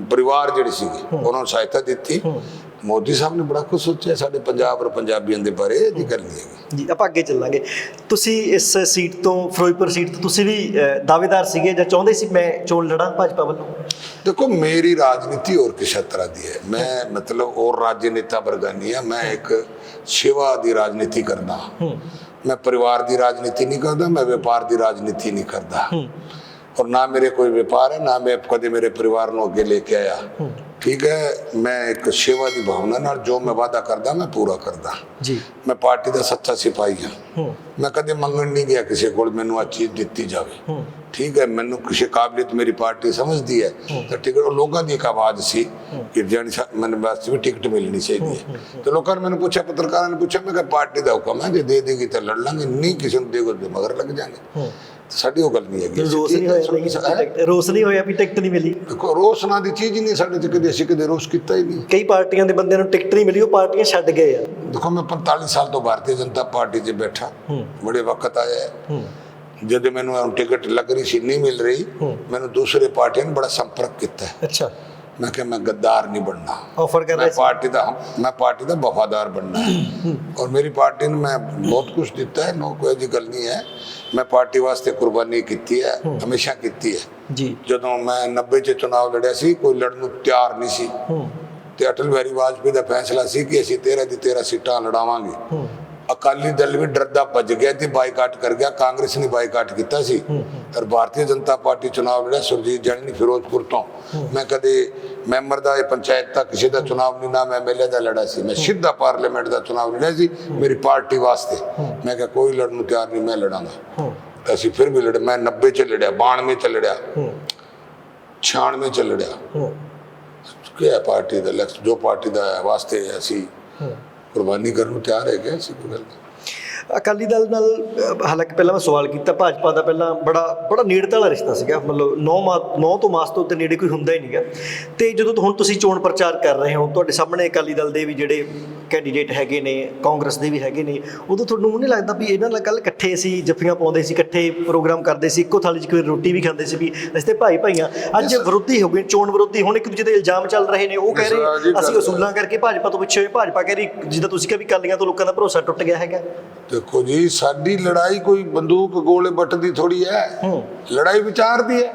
ਪਰਿਵਾਰ ਜਿਹੜੇ ਸੀਗੇ ਉਹਨਾਂ ਨੂੰ ਸਹਾਇਤਾ ਦਿੱਤੀ। ਮੋਦੀ ਸਾਹਿਬ ਨੇ ਬੜਾ ਕੁਝ ਸੋਚਿਆ। ਸਾਡੇ ਪੰਜਾਬ ਔਰ ਪੰਜਾਬੀਆਂ ਦੇ ਬਾਰੇ ਦੀ ਨਹੀਂ ਹੈਗੀ। ਜੀ ਆਪਾਂ ਅੱਗੇ ਚੱਲਾਂਗੇ। ਤੁਸੀਂ ਇਸ ਸੀਟ ਤੋਂ ਫਿਰੋਜ਼ਪੁਰ ਸੀਟ ਤੋਂ ਤੁਸੀਂ ਵੀ ਦਾਅਵੇਦਾਰ ਸੀਗੇ ਜਾਂ ਚਾਹੁੰਦੇ ਸੀ ਮੈਂ ਚੋਣ ਲੜਾਂ ਭਾਜਪਾ ਵੱਲੋਂ ਰਾਜਨੀਤੀ ਹੈ। ਮੈਂ ਮਤਲਬ ਹੋਰ ਰਾਜਨੇਤਾ ਵਰਗਾ ਨਹੀਂ ਹੈ। ਮੈਂ ਇੱਕ ਸੇਵਾ ਦੀ ਰਾਜਨੀਤੀ ਕਰਦਾ। ਮੈਂ ਪਰਿਵਾਰ ਦੀ ਰਾਜਨੀਤੀ ਨਹੀਂ ਕਰਦਾ ਮੈਂ ਵਪਾਰ ਦੀ ਰਾਜਨੀਤੀ ਨਹੀਂ ਕਰਦਾ। ਔਰ ਨਾ ਮੇਰੇ ਕੋਈ ਵਪਾਰ ਹੈ ਨਾ ਮੈਂ ਕਦੇ ਮੇਰੇ ਪਰਿਵਾਰ ਨੂੰ ਅੱਗੇ ਲੈ ਕੇ ਆਇਆ। ਠੀਕ ਹੈ ਮੈਂ ਇੱਕ ਸੇਵਾ ਦੀ ਭਾਵਨਾ ਨਾਲ ਜੋ ਮੈਂ ਵਾਅਦਾ ਕਰਦਾ ਮੈਂ ਪੂਰਾ ਕਰਦਾ। ਜੀ। ਮੈਂ ਪਾਰਟੀ ਦਾ ਸੱਚਾ ਸਿਪਾਹੀ ਹਾਂ। ਮੈਂ ਕਦੇ ਮੰਗਣ ਨਹੀਂ ਗਿਆ ਕਿਸੇ ਕੋਲ ਮੈਨੂੰ ਆ ਚੀਜ਼ ਦਿੱਤੀ ਜਾਵੇ। ਠੀਕ ਹੈ ਮੈਨੂੰ ਕਿਸੇ ਕਾਬਲੀਅਤ ਮੇਰੀ ਪਾਰਟੀ ਸਮਝਦੀ ਹੈ। ਤਾਂ ਟਿਕਟ ਲੋਕਾਂ ਦੀ ਇੱਕ ਆਵਾਜ਼ ਸੀ ਕਿ ਜਾਨੀ ਮੈਨੂੰ ਵਾਸਤੇ ਵੀ ਟਿਕਟ ਮਿਲਣੀ ਚਾਹੀਦੀ ਹੈ। ਤੇ ਲੋਕਾਂ ਨੇ ਮੈਨੂੰ ਪੁੱਛਿਆ ਪੱਤਰਕਾਰਾਂ ਨੇ ਪੁੱਛਿਆ ਮੈਂ ਕਿਹਾ ਪਾਰਟੀ ਦਾ ਹੁਕਮ ਹੈ ਜੇ ਦੇ ਦੇਗੀ ਤਾਂ ਲੜ ਲਾਂਗੇ ਨਹੀਂ ਕਿਸੇ ਨੂੰ ਦੇਗੋ ਤੇ ਮਗਰ ਲੱਗ ਹੂੰ। ਸਾਡੀ ਉਹ ਗੱਲ ਨਹੀਂ ਹੈਗੀ। ਰੋਸ ਨਹੀਂ ਹੋਇਆ? ਰੋਸ ਨਹੀਂ ਵੀ ਟਿਕਟ ਨਹੀਂ ਮਿਲੀ। ਦੇਖੋ ਰੋਸ ਨਾਂ ਦੀ ਚੀਜ਼ ਹੀ ਨਹੀਂ ਸਾਡੇ ਚ ਕਦੇ ਅਸੀਂ ਕਦੇ ਰੋਸ ਕੀਤਾ ਹੀ ਨਹੀਂ। ਕਈ ਪਾਰਟੀਆਂ ਦੇ ਬੰਦਿਆਂ ਨੂੰ ਟਿਕਟ ਨਹੀਂ ਮਿਲੀ ਉਹ ਪਾਰਟੀਆਂ ਛੱਡ ਗਏ ਆ। ਦੇਖੋ ਮੈਂ 45 ਸਾਲ ਤੋਂ ਭਾਰਤੀ ਜਨਤਾ ਪਾਰਟੀ 'ਚ ਬੈਠਾ। ਬੜੇ ਵਕਤ ਆਇਆ ਹੈ। ਜਦੋਂ ਮੈਨੂੰ ਟਿਕਟ ਲੱਗ ਰਹੀ ਸੀ ਨਹੀਂ ਮਿਲ ਰਹੀ। ਮੈਨੂੰ ਦੂਸਰੇ ਪਾਰਟੀਆਂ ਨੇ ਬੜਾ ਸੰਪਰਕ ਕੀਤਾ। ਅੱਛਾ। ਮੈਂ ਕਿਹਾ ਮੈਂ ਗੱਦਾਰ ਨਹੀਂ ਬਣਨਾ। ਆਫਰ ਕਰ ਰਹੇ ਸੀ। ਪਾਰਟੀ ਦਾ ਮੈਂ ਪਾਰਟੀ ਦਾ ਵਫਾਦਾਰ ਬਣਨਾ ਹੈ। ਔਰ ਮੇਰੀ ਪਾਰਟੀ ਨੂੰ ਮੈਂ ਬਹੁਤ ਕੁਝ ਦਿੱਤਾ ਹੈ ਨੋ ਕੋਈ ਜੀ ਗੱਲ ਨਹੀਂ ਹੈ। ਮੈਂ ਪਾਰਟੀ ਵਾਸਤੇ ਕੁਰਬਾਨੀ ਕੀਤੀ ਹੈ ਹਮੇਸ਼ਾ ਕੀਤੀ ਹੈ। ਜੀ। ਜਦੋਂ ਮੈਂ 90 ਚ ਚੁਣਾਵ ਲੜਿਆ ਸੀ ਕੋਈ ਲੜਨ ਨੂੰ ਤਿਆਰ ਨਹੀਂ ਸੀ। ਹੂੰ। ਤੇ ਅਟਲ ਬਿਹਾਰੀ ਵਾਜਪੇਈ ਦਾ ਫੈਸਲਾ ਸੀ ਕਿ ਅਸੀਂ 13 ਦੀ 13 ਸੀਟਾਂ ਲੜਾਵਾਂਗੇ। ਅਕਾਲੀ ਦਲ ਵੀ ਡਰਦਾ ਭੱਜ ਗਿਆ ਤੇ ਬਾਈਕਾਟ ਕਰ ਗਿਆ। ਕਾਂਗਰਸ ਨੇ ਬਾਈਕਾਟ ਕੀਤਾ ਸੀ। ਔਰ ਭਾਰਤੀ ਜਨਤਾ ਪਾਰਟੀ ਚੁਣਾਵ ਲੜਿਆ ਸੁਰਜੀਤ ਜਾਨੀ ਨੇ ਫਿਰੋਜ਼ਪੁਰ ਤੋਂ। ਮੈਂ ਕਦੇ ਮੈਂਬਰ ਦਾ ਇਹ ਪੰਚਾਇਤ ਦਾ ਕਿਸੇ ਦਾ ਚੁਣਾਵ ਨਹੀਂ ਨਾ ਮੈਂ ਐਮਐਲਏ ਦਾ ਲੜਾ ਸੀ। ਮੈਂ ਸਿੱਧਾ ਪਾਰਲੀਮੈਂਟ ਦਾ ਚੁਣਾਵ ਲੜਿਆ ਸੀ। ਮੇਰੀ ਪਾਰਟੀ ਵਾਸਤੇ ਮੈਂ ਕਿਹਾ ਕੋਈ ਲੜਨ ਨੂੰ ਤਿਆਰ ਨਹੀਂ ਮੈਂ ਲੜਾਂਗਾ। ਅਸੀਂ ਫਿਰ ਵੀ ਲੜੇ। ਮੈਂ 90 ਚ ਲੜਿਆ 92 ਚ ਲੜਿਆ। ਹੂੰ। 96 ਚ ਲੜਿਆ। ਕੀ ਪਾਰਟੀ ਦਾ ਲਕਸ਼ ਜੋ ਪਾਰਟੀ ਦਾ ਵਾਸਤੇ ਅਸੀਂ ਕੁਰਬਾਨੀ ਕਰਨ ਨੂੰ ਤਿਆਰ ਹੈਗੇ ਅਸੀਂ ਕੋਈ ਗੱਲ ਨਹੀਂ ਅਕਾਲੀ ਦਲ ਨਾਲ ਹਾਲਾਂਕਿ ਪਹਿਲਾਂ ਮੈਂ ਸਵਾਲ ਕੀਤਾ, ਭਾਜਪਾ ਦਾ ਪਹਿਲਾਂ ਬੜਾ ਬੜਾ ਨੇੜਤਾ ਵਾਲਾ ਰਿਸ਼ਤਾ ਸੀਗਾ। ਮਤਲਬ 9 ਮਾਸ 9 ਤੋਂ ਮਾਸ ਤੋਂ ਉੱਤੇ ਨੇੜੇ ਕੋਈ ਹੁੰਦਾ ਹੀ ਨਹੀਂਗਾ ਤੇ ਜਦੋਂ ਹੁਣ ਤੁਸੀਂ ਚੋਣ ਪ੍ਰਚਾਰ ਕਰ ਰਹੇ ਹੋ, ਤੁਹਾਡੇ ਸਾਹਮਣੇ ਅਕਾਲੀ ਦਲ ਦੇ ਵੀ ਜਿਹੜੇ ਕੈਂਡੀਡੇਟ ਹੈਗੇ ਨੇ ਕਾਂਗਰਸ ਦੇ ਵੀ ਹੈਗੇ ਨੇ ਉਦੋਂ ਤੁਹਾਨੂੰ ਨਹੀਂ ਲੱਗਦਾ ਵੀ ਇਹਨਾਂ ਨਾਲ ਕੱਲ ਇਕੱਠੇ ਸੀ ਜੱਫੀਆਂ ਪਾਉਂਦੇ ਸੀ ਇਕੱਠੇ ਪ੍ਰੋਗਰਾਮ ਕਰਦੇ ਸੀ ਇੱਕੋ ਥਾਲੀ 'ਚ ਕੋਈ ਰੋਟੀ ਵੀ ਖਾਂਦੇ ਸੀ ਵੀ ਅਸੀਂ ਤੇ ਭਾਈ ਭਾਈਆਂ ਅੱਜ ਵਿਰੋਧੀ ਹੋ ਗਏ ਚੋਣ ਵਿਰੋਧੀ ਹੁਣ ਇੱਕ ਦੂਜੇ ਦੇ ਇਲਜ਼ਾਮ ਚੱਲ ਰਹੇ ਨੇ ਉਹ ਕਹਿ ਰਹੇ ਅਸੀਂ। ਅਸੂਲਾਂ ਕਰਕੇ ਭਾਜਪਾ ਤੋਂ ਪਿੱਛੇ ਹੋਏ ਭਾਜਪਾ ਕਹਿ ਰਹੀ ਜਿੱਦਾਂ ਤੁਸੀਂ ਕਿਹਾ ਵੀ ਕਾਲੀਆਂ ਤੋਂ ਲੋਕਾਂ ਦਾ ਭਰੋਸਾ ਟੁੱਟ ਗਿਆ ਹੈਗਾ। ਦੇਖੋ ਜੀ ਸਾਡੀ ਲੜਾਈ ਕੋਈ ਬੰਦੂਕ ਗੋਲੇ ਬੱਟ ਦੀ ਥੋੜੀ ਹੈ। ਲੜਾਈ ਵਿਚਾਰ ਦੀ ਹੈ।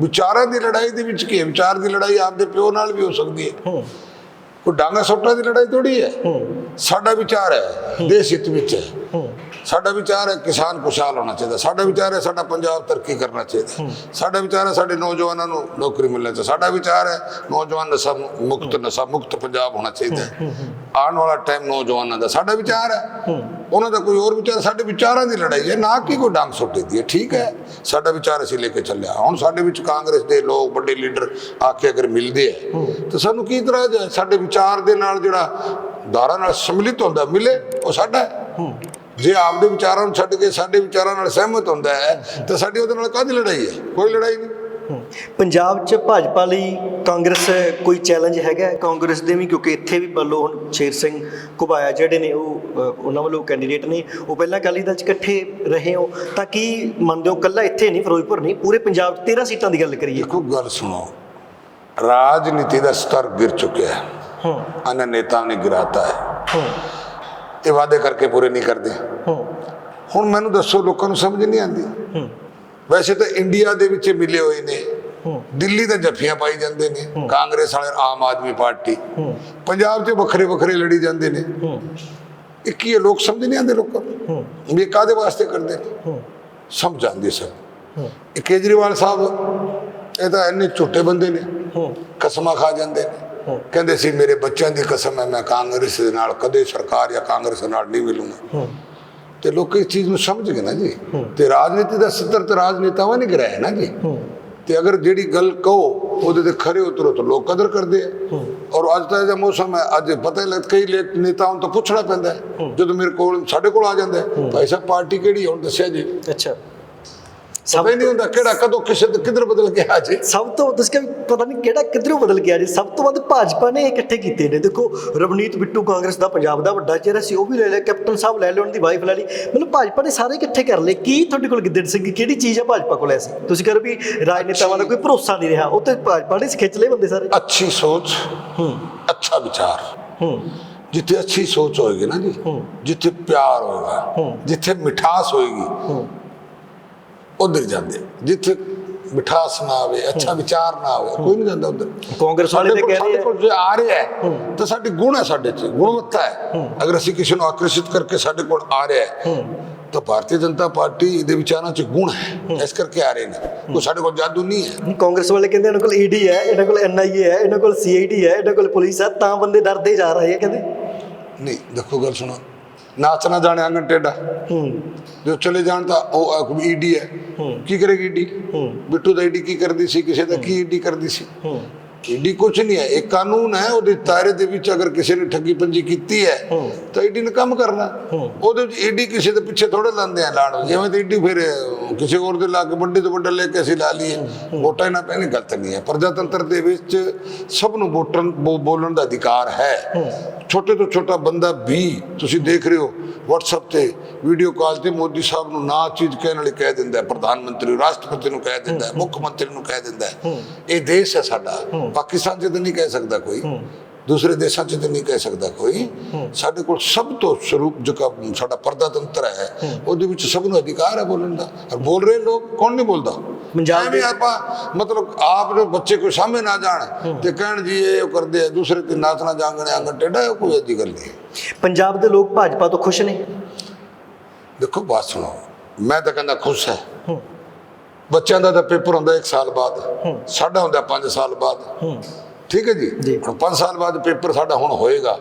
ਵਿਚਾਰਾਂ ਦੀ ਲੜਾਈ ਦੇ ਵਿੱਚ ਕੀ ਵਿਚਾਰ ਦੀ ਲੜਾਈ ਆਪਦੇ ਪਿਓ ਨਾਲ ਵੀ ਹੋ ਸਕਦੀ ਹੈ। ਹੂੰ ਕੋਈ ਡਾਂਗਾ ਸੋਟਾ ਦੀ ਲੜਾਈ ਥੋੜੀ ਹੈ। ਸਾਡਾ ਵਿਚਾਰ ਹੈ। ਦੇਸ਼ ਹਿੱਤ ਵਿੱਚ ਹੂੰ। ਸਾਡਾ ਵਿਚਾਰ ਹੈ ਕਿਸਾਨ ਖੁਸ਼ਹਾਲ ਹੋਣਾ ਚਾਹੀਦਾ। ਸਾਡਾ ਵਿਚਾਰ ਹੈ ਸਾਡਾ ਪੰਜਾਬ ਤਰੱਕੀ ਕਰਨਾ ਚਾਹੀਦਾ। ਸਾਡਾ ਵਿਚਾਰ ਹੈ ਸਾਡੇ ਨੌਜਵਾਨਾਂ ਨੂੰ ਨੌਕਰੀ ਮਿਲਣਾ ਚਾਹੀਦਾ। ਸਾਡਾ ਵਿਚਾਰ ਹੈ ਨੌਜਵਾਨ ਨਸ਼ਾ ਮੁਕਤ ਨਸ਼ਾ ਮੁਕਤ ਪੰਜਾਬ ਹੋਣਾ ਚਾਹੀਦਾ ਆਉਣ ਵਾਲਾ ਟਾਈਮ ਨੌਜਵਾਨਾਂ ਦਾ। ਸਾਡਾ ਵਿਚਾਰ ਹੈ ਉਹਨਾਂ ਦਾ ਕੋਈ ਹੋਰ ਵਿਚਾਰ ਸਾਡੇ ਵਿਚਾਰਾਂ ਦੀ ਲੜਾਈ ਹੈ। ਨਾ ਕਿ ਕੋਈ ਡਾਂਗ ਸੋਟੇ ਦੀ ਹੈ। ਠੀਕ ਹੈ। ਸਾਡਾ ਵਿਚਾਰ ਅਸੀਂ ਲੈ ਕੇ ਚੱਲਿਆ। ਹੁਣ ਸਾਡੇ ਵਿੱਚ ਕਾਂਗਰਸ ਦੇ ਲੋਕ ਵੱਡੇ ਲੀਡਰ ਆ ਕੇ ਅਗਰ ਮਿਲਦੇ ਹੈ। ਤਾਂ ਸਾਨੂੰ ਕੀ ਇਤਰਾਜ਼ ਹੈ? ਸਾਡੇ ਵਿਚਾਰ ਦੇ ਨਾਲ ਜਿਹੜਾ ਧਾਰਾ ਨਾਲ ਸੰਮਿਲਿਤ ਹੁੰਦਾ ਮਿਲੇ ਉਹ ਸਾਡਾ ਹੈ। ਜੇ ਆਪਦੇ ਵਿਚਾਰਾਂ ਨੂੰ ਛੱਡ ਕੇ ਸਾਡੇ ਵਿਚਾਰਾਂ ਨਾਲ ਸਹਿਮਤ ਹੁੰਦਾ ਹੈ ਤਾਂ ਸਾਡੀ ਉਹਦੇ ਨਾਲ ਕਾਹਦੀ ਲੜਾਈ ਹੈ? ਕੋਈ ਲੜਾਈ ਨਹੀਂ। ਪੰਜਾਬ 'ਚ ਭਾਜਪਾ ਲਈ ਕਾਂਗਰਸ ਕੋਈ ਚੈਲੰਜ ਹੈਗਾ ਕਾਂਗਰਸ ਦੇ ਵੀ ਕਿਉਂਕਿ ਇੱਥੇ ਵੀ ਵੱਲੋਂ ਹੁਣ ਸ਼ੇਰ ਸਿੰਘ ਕੁਬਾਇਆ ਜਿਹੜੇ ਨੇ ਉਹ ਉਹਨਾਂ ਵੱਲੋਂ ਕੈਂਡੀਡੇਟ ਨੇ ਉਹ ਪਹਿਲਾਂ ਅਕਾਲੀ ਦਲ 'ਚ ਇਕੱਠੇ ਰਹੇ ਹੋ ਤਾਂ ਕੀ ਮੰਨਦੇ ਹੋ ਕੱਲਾ ਇੱਥੇ ਨਹੀਂ ਫਿਰੋਜ਼ਪੁਰ ਨਹੀਂ ਪੂਰੇ ਪੰਜਾਬ 'ਚ 13 ਸੀਟਾਂ ਦੀ ਗੱਲ ਕਰੀਏ? ਦੇਖੋ ਗੱਲ ਸੁਣੋ। ਰਾਜਨੀਤੀ ਦਾ ਸਤਰ ਗਿਰ ਚੁੱਕਿਆ ਹੈ। ਹਾਂ। ਇਹਨਾਂ ਨੇਤਾ ਨੇ ਗਿਰਾਤਾ ਹੈ। ਹਾਂ। ਇਹ ਵਾਅਦੇ ਕਰਕੇ ਪੂਰੇ ਨਹੀਂ ਕਰਦੇ। ਹੁਣ ਮੈਨੂੰ ਦੱਸੋ ਲੋਕਾਂ ਨੂੰ ਸਮਝ ਨਹੀਂ ਆਉਂਦੀ। ਵੈਸੇ ਤਾਂ ਇੰਡੀਆ ਦੇ ਵਿੱਚ ਮਿਲੇ ਹੋਏ ਨੇ। ਦਿੱਲੀ ਤਾਂ ਜੱਫੀਆਂ ਪਾਈ ਜਾਂਦੇ ਨੇ। ਕਾਂਗਰਸ ਵਾਲੇ ਆਮ ਆਦਮੀ ਪਾਰਟੀ। ਪੰਜਾਬ 'ਚ ਵੱਖਰੇ ਵੱਖਰੇ ਲੜੀ ਜਾਂਦੇ ਨੇ। ਇਹ ਕੀ ਲੋਕ ਸਮਝ ਨਹੀਂ ਆਉਂਦੇ ਲੋਕਾਂ ਨੂੰ। ਵੀ ਕਾਦੇ ਵਾਸਤੇ ਕਰਦੇ ਨੇ? ਸਮਝ ਆਉਂਦੀ ਸਭ। ਇਹ ਕੇਜਰੀਵਾਲ ਸਾਹਿਬ ਇਹ ਤਾਂ ਇੰਨੇ ਝੂਠੇ ਬੰਦੇ ਨੇ। ਕਸਮਾਂ ਖਾ ਜਾਂਦੇ ਨੇ। ਕਹਿੰਦੇ ਸੀ ਮੇਰੇ ਬੱਚਿਆਂ ਦੀ ਕਸਮ ਹੈ ਮੈਂ ਕਾਂਗਰਸ ਦੇ ਨਾਲ ਕਦੇ ਸਰਕਾਰ ਜਾਂ ਕਾਂਗਰਸ ਨਾਲ ਨਹੀਂ ਮਿਲੂੰਗਾ। ਤੇ ਲੋਕ ਇਸ ਚੀਜ਼ ਨੂੰ ਸਮਝ ਗਏ ਨਾ ਜੀ। ਤੇ ਰਾਜਨੀਤੀ ਦਾ ਸੱਤਰ ਤੇ ਰਾਜਨੇਤਾਵਾਂ ਨੇ ਗਿਰਾਇਆ ਨਾ ਜੀ। ਤੇ ਅਗਰ ਜਿਹੜੀ ਗੱਲ ਕਹੋ ਉਹਦੇ ਤੇ ਖਰੇ ਉਤਰੋ ਤਾਂ ਲੋਕ ਕਦਰ ਕਰਦੇ ਆ। ਔਰ ਅੱਜ ਤਾਂ ਇਹਦਾ ਮੌਸਮ ਹੈ ਅੱਜ ਪਤਾ ਲੱਗ ਕਈ ਨੇਤਾਵਾਂ ਤਾਂ ਪੁੱਛਣਾ ਪੈਂਦਾ ਜਦੋਂ ਮੇਰੇ ਕੋਲ ਸਾਡੇ ਕੋਲ ਆ ਜਾਂਦਾ ਭਾਈ ਸਾਹਿਬ ਪਾਰਟੀ ਕਿਹੜੀ? ਹੁਣ ਦੱਸਿਆ ਜੀ। ਅੱਛਾ। ਹੀ ਨਹੀਂ ਹੁੰਦਾ ਕਿਹੜਾ ਕਦੋਂ ਕਿਸੇ ਦੇ ਕਿੱਧਰ ਬਦਲ ਕੇ ਆ ਜੇ ਸਭ ਤੋਂ ਤੁਸੀਂ ਕਿਹਾ ਵੀ ਪਤਾ ਨਹੀਂ ਕਿਹੜਾ ਕਿੱਧਰੋਂ ਬਦਲ ਗਿਆ ਜੀ ਸਭ ਤੋਂ ਵੱਧ ਭਾਜਪਾ ਨੇ ਇਕੱਠੇ ਕੀਤੇ ਨੇ। ਦੇਖੋ ਰਵਨੀਤ ਬਿੱਟੂ ਕਾਂਗਰਸ ਦਾ ਪੰਜਾਬ ਦਾ ਵੱਡਾ ਚਿਹਰਾ ਸੀ ਉਹ ਵੀ ਲੈ ਲਿਆ ਕੈਪਟਨ ਸਾਹਿਬ ਲੈ ਲਿਆ ਉਹਨਾਂ ਦੀ ਵਾਈਫ ਲੈ ਲਈ। ਮਤਲਬ ਭਾਜਪਾ ਨੇ ਸਾਰੇ ਇਕੱਠੇ ਕਰ ਲਏ। ਕੀ ਤੁਹਾਡੇ ਕੋਲ ਗਿੱਦੜ ਸਿੰਘ ਕਿਹੜੀ ਚੀਜ਼ ਹੈ ਭਾਜਪਾ ਕੋਲ ਐਸੀ? ਤੁਸੀਂ ਕਹ ਰਹੇ ਵੀ ਰਾਜਨੇਤਾਵਾਂ ਦਾ ਕੋਈ ਭਰੋਸਾ ਨਹੀਂ ਰਿਹਾ। ਉਹ ਤੇ ਭਾਜਪਾ ਨੇ ਖਿੱਚ ਲਏ ਬੰਦੇ ਸਾਰੇ। ਅੱਛੀ ਸੋਚ ਹੂੰ। ਅੱਛਾ ਵਿਚਾਰ। ਹੂੰ। ਜਿੱਥੇ ਅੱਛੀ ਸੋਚ ਹੋਏਗੀ ਨਾ ਜੀ। ਜਿੱਥੇ ਪਿਆਰ ਹੋਏਗਾ। ਜਿੱਥੇ ਮਿਠਾਸ ਹੋਏਗੀ ਉਧਰ ਜਾਂਦੇ ਜਿੱਥੇ ਮਿਠਾਸ ਨਾ ਆਵੇ ਅੱਛਾ ਵਿਚਾਰ ਨਾ ਆਵੇ ਕੋਈ ਨਹੀਂ ਜਾਂਦਾ ਉਧਰ। ਕਾਂਗਰਸ ਵਾਲੇ ਤੇ ਕਹਿ ਰਹੇ ਆ। ਜੇ ਆ ਰਿਹਾ ਹੈ ਤਾਂ ਸਾਡੀ ਗੁਣ ਹੈ ਸਾਡੇ 'ਚ ਗੁਣਵੱਤਾ ਹੈ। ਅਗਰ ਅਸੀਂ ਕਿਸੇ ਨੂੰ ਆਕਰਸ਼ਿਤ ਕਰਕੇ ਸਾਡੇ ਕੋਲ ਆ ਰਿਹਾ ਹੈ ਤਾਂ ਭਾਰਤੀ ਜਨਤਾ ਪਾਰਟੀ ਦੇ ਵਿਚਾਰਾਂ 'ਚ ਗੁਣ ਹੈ ਇਸ ਕਰਕੇ ਆ ਰਹੇ ਨੇ। ਕੋਈ ਸਾਡੇ ਕੋਲ ਜਾਦੂ ਨਹੀਂ ਹੈ। ਕਾਂਗਰਸ ਵਾਲੇ ਕਹਿੰਦੇ ਇਹਨਾਂ ਕੋਲ ਈਡੀ ਹੈ ਇਹਨਾਂ ਕੋਲ ਐਨਆਈਏ ਹੈ ਇਹਨਾਂ ਕੋਲ ਸੀਆਈਡੀ ਹੈ ਇਹਨਾਂ ਕੋਲ ਪੁਲਿਸ ਹੈ ਤਾਂ ਬੰਦੇ ਡਰਦੇ ਜਾ ਰਹੇ ਆ ਕਹਿੰਦੇ। ਨਹੀਂ ਦੇਖੋ ਗੱਲ ਸੁਣੋ। ਨਾਚ ਨਾ ਜਾਣੇ ਆਂਗਣ ਟੇਡਾ ਹੂੰ। ਜੋ ਚਲੇ ਜਾਣ ਤਾਂ ਉਹ ਈਡੀ ਹੈ। ਕੀ ਕਰੇਗੀ ਈਡੀ? ਬਿੱਟੂ ਦਾ ਈਡੀ ਕੀ ਕਰਦੀ ਸੀ? ਕਿਸੇ ਦਾ ਕੀ ਈਡੀ ਕਰਦੀ ਸੀ? ਹੂੰ। ਈਡੀ ਕੁਝ ਨਹੀਂ ਹੈ। ਇਹ ਕਾਨੂੰਨ ਹੈ ਉਹਦੇ ਦਾਇਰੇ ਦੇ ਵਿੱਚ ਅਗਰ ਕਿਸੇ ਨੇ ਠੱਗੀ ਪੰਜੀ ਕੀਤੀ ਹੈ ਤਾਂ ਈਡੀ ਨੇ ਕੰਮ ਕਰਨਾ ਉਹਦੇ ਵਿੱਚ ਈਡੀ ਕਿਸੇ ਦੇ ਪਿੱਛੇ ਥੋੜੇ ਲਾਉਂਦੇ ਆ ਲਾਣ ਜਿਵੇਂ ਤੇ ਈਡੀ ਫਿਰ ਕਿਸੇ ਹੋਰ ਦੇ ਲਾ ਕੇ ਵੱਡੇ ਤੋਂ ਵੱਡਾ ਲੈ ਕੇ ਅਸੀਂ ਲਾ ਲਈਏ। ਵੋਟਾਂ ਇਹਨਾਂ ਪੈਣੀ ਗਲਤ ਨਹੀਂ ਹੈ। ਪ੍ਰਜਾਤੰਤਰ ਦੇ ਵਿੱਚ ਸਭ ਨੂੰ ਵੋਟਰ ਬੋਲਣ ਦਾ ਅਧਿਕਾਰ ਹੈ। ਛੋਟੇ ਤੋਂ ਛੋਟਾ ਬੰਦਾ ਵੀ ਤੁਸੀਂ ਦੇਖ ਰਹੇ ਹੋ WhatsApp ਤੇ ਵੀਡੀਓ ਕਾਲ ਤੇ ਮੋਦੀ ਸਾਹਿਬ ਨੂੰ ਨਾ ਚੀਜ਼ ਕਹਿਣ ਵਾਲੀ ਕਹਿ ਦਿੰਦਾ ਹੈ ਪ੍ਰਧਾਨ ਮੰਤਰੀ ਰਾਸ਼ਟਰਪਤੀ ਨੂੰ ਕਹਿ ਦਿੰਦਾ ਹੈ ਮੁੱਖ ਮੰਤਰੀ ਨੂੰ ਕਹਿ ਦਿੰਦਾ ਹੈ। ਇਹ ਦੇਸ਼ ਹੈ ਸਾਡਾ। ਪਾਕਿਸਤਾਨ 'ਚ ਤਾਂ ਨਹੀਂ ਕਹਿ ਸਕਦਾ ਕੋਈ। ਦੂਸਰੇ ਦੇਸ਼ਾਂ 'ਚ ਤਾਂ ਨਹੀਂ ਕਹਿ ਸਕਦਾ ਕੋਈ। ਸਾਡੇ ਕੋਲ ਸਭ ਤੋਂ ਸਰੂਪ ਜਿਹੜਾ ਸਾਡਾ ਪਰਦਾਤੰਤਰ ਹੈ ਉਹਦੇ ਵਿੱਚ ਸਭ ਨੂੰ ਅਧਿਕਾਰ ਹੈ ਬੋਲਣ ਦਾ। ਔਰ ਬੋਲ ਰਹੇ ਲੋਕ ਕੌਣ ਨਹੀਂ ਬੋਲਦਾ? ਪੰਜਾਬ ਐਵੇਂ ਆਪਾਂ ਮਤਲਬ ਆਪ ਦੇ ਬੱਚੇ ਕੋਈ ਸਾਹਮਣੇ ਨਾ ਜਾਣ ਤੇ ਕਹਿਣ ਜੀ ਇਹ ਉਹ ਕਰਦੇ ਆ ਦੂਸਰੇ ਤੇ ਨਾਚਣਾ ਜਾਂਗਣੇ ਆਂਗਣ ਟੇਡਾ ਕੋਈ ਅੱਧੀ ਗੱਲ ਨਹੀਂ। ਪੰਜਾਬ ਦੇ ਲੋਕ ਭਾਜਪਾ ਤੋਂ ਖੁਸ਼ ਨੇ? ਦੇਖੋ ਬਾਤ ਸੁਣੋ। ਮੈਂ ਤਾਂ ਕਹਿੰਦਾ ਖੁਸ਼ ਹੂੰ। ਬੱਚਿਆਂ ਦਾ ਤਾਂ ਪੇਪਰ ਹੁੰਦਾ 1 ਸਾਲ ਬਾਅਦ ਸਾਡਾ ਹੁੰਦਾ 5 ਸਾਲ ਬਾਅਦ। ਠੀਕ ਹੈ ਜੀ। ਜੀ। ਹੁਣ 5 ਸਾਲ ਬਾਅਦ ਪੇਪਰ ਸਾਡਾ ਹੁਣ ਹੋਏਗਾ।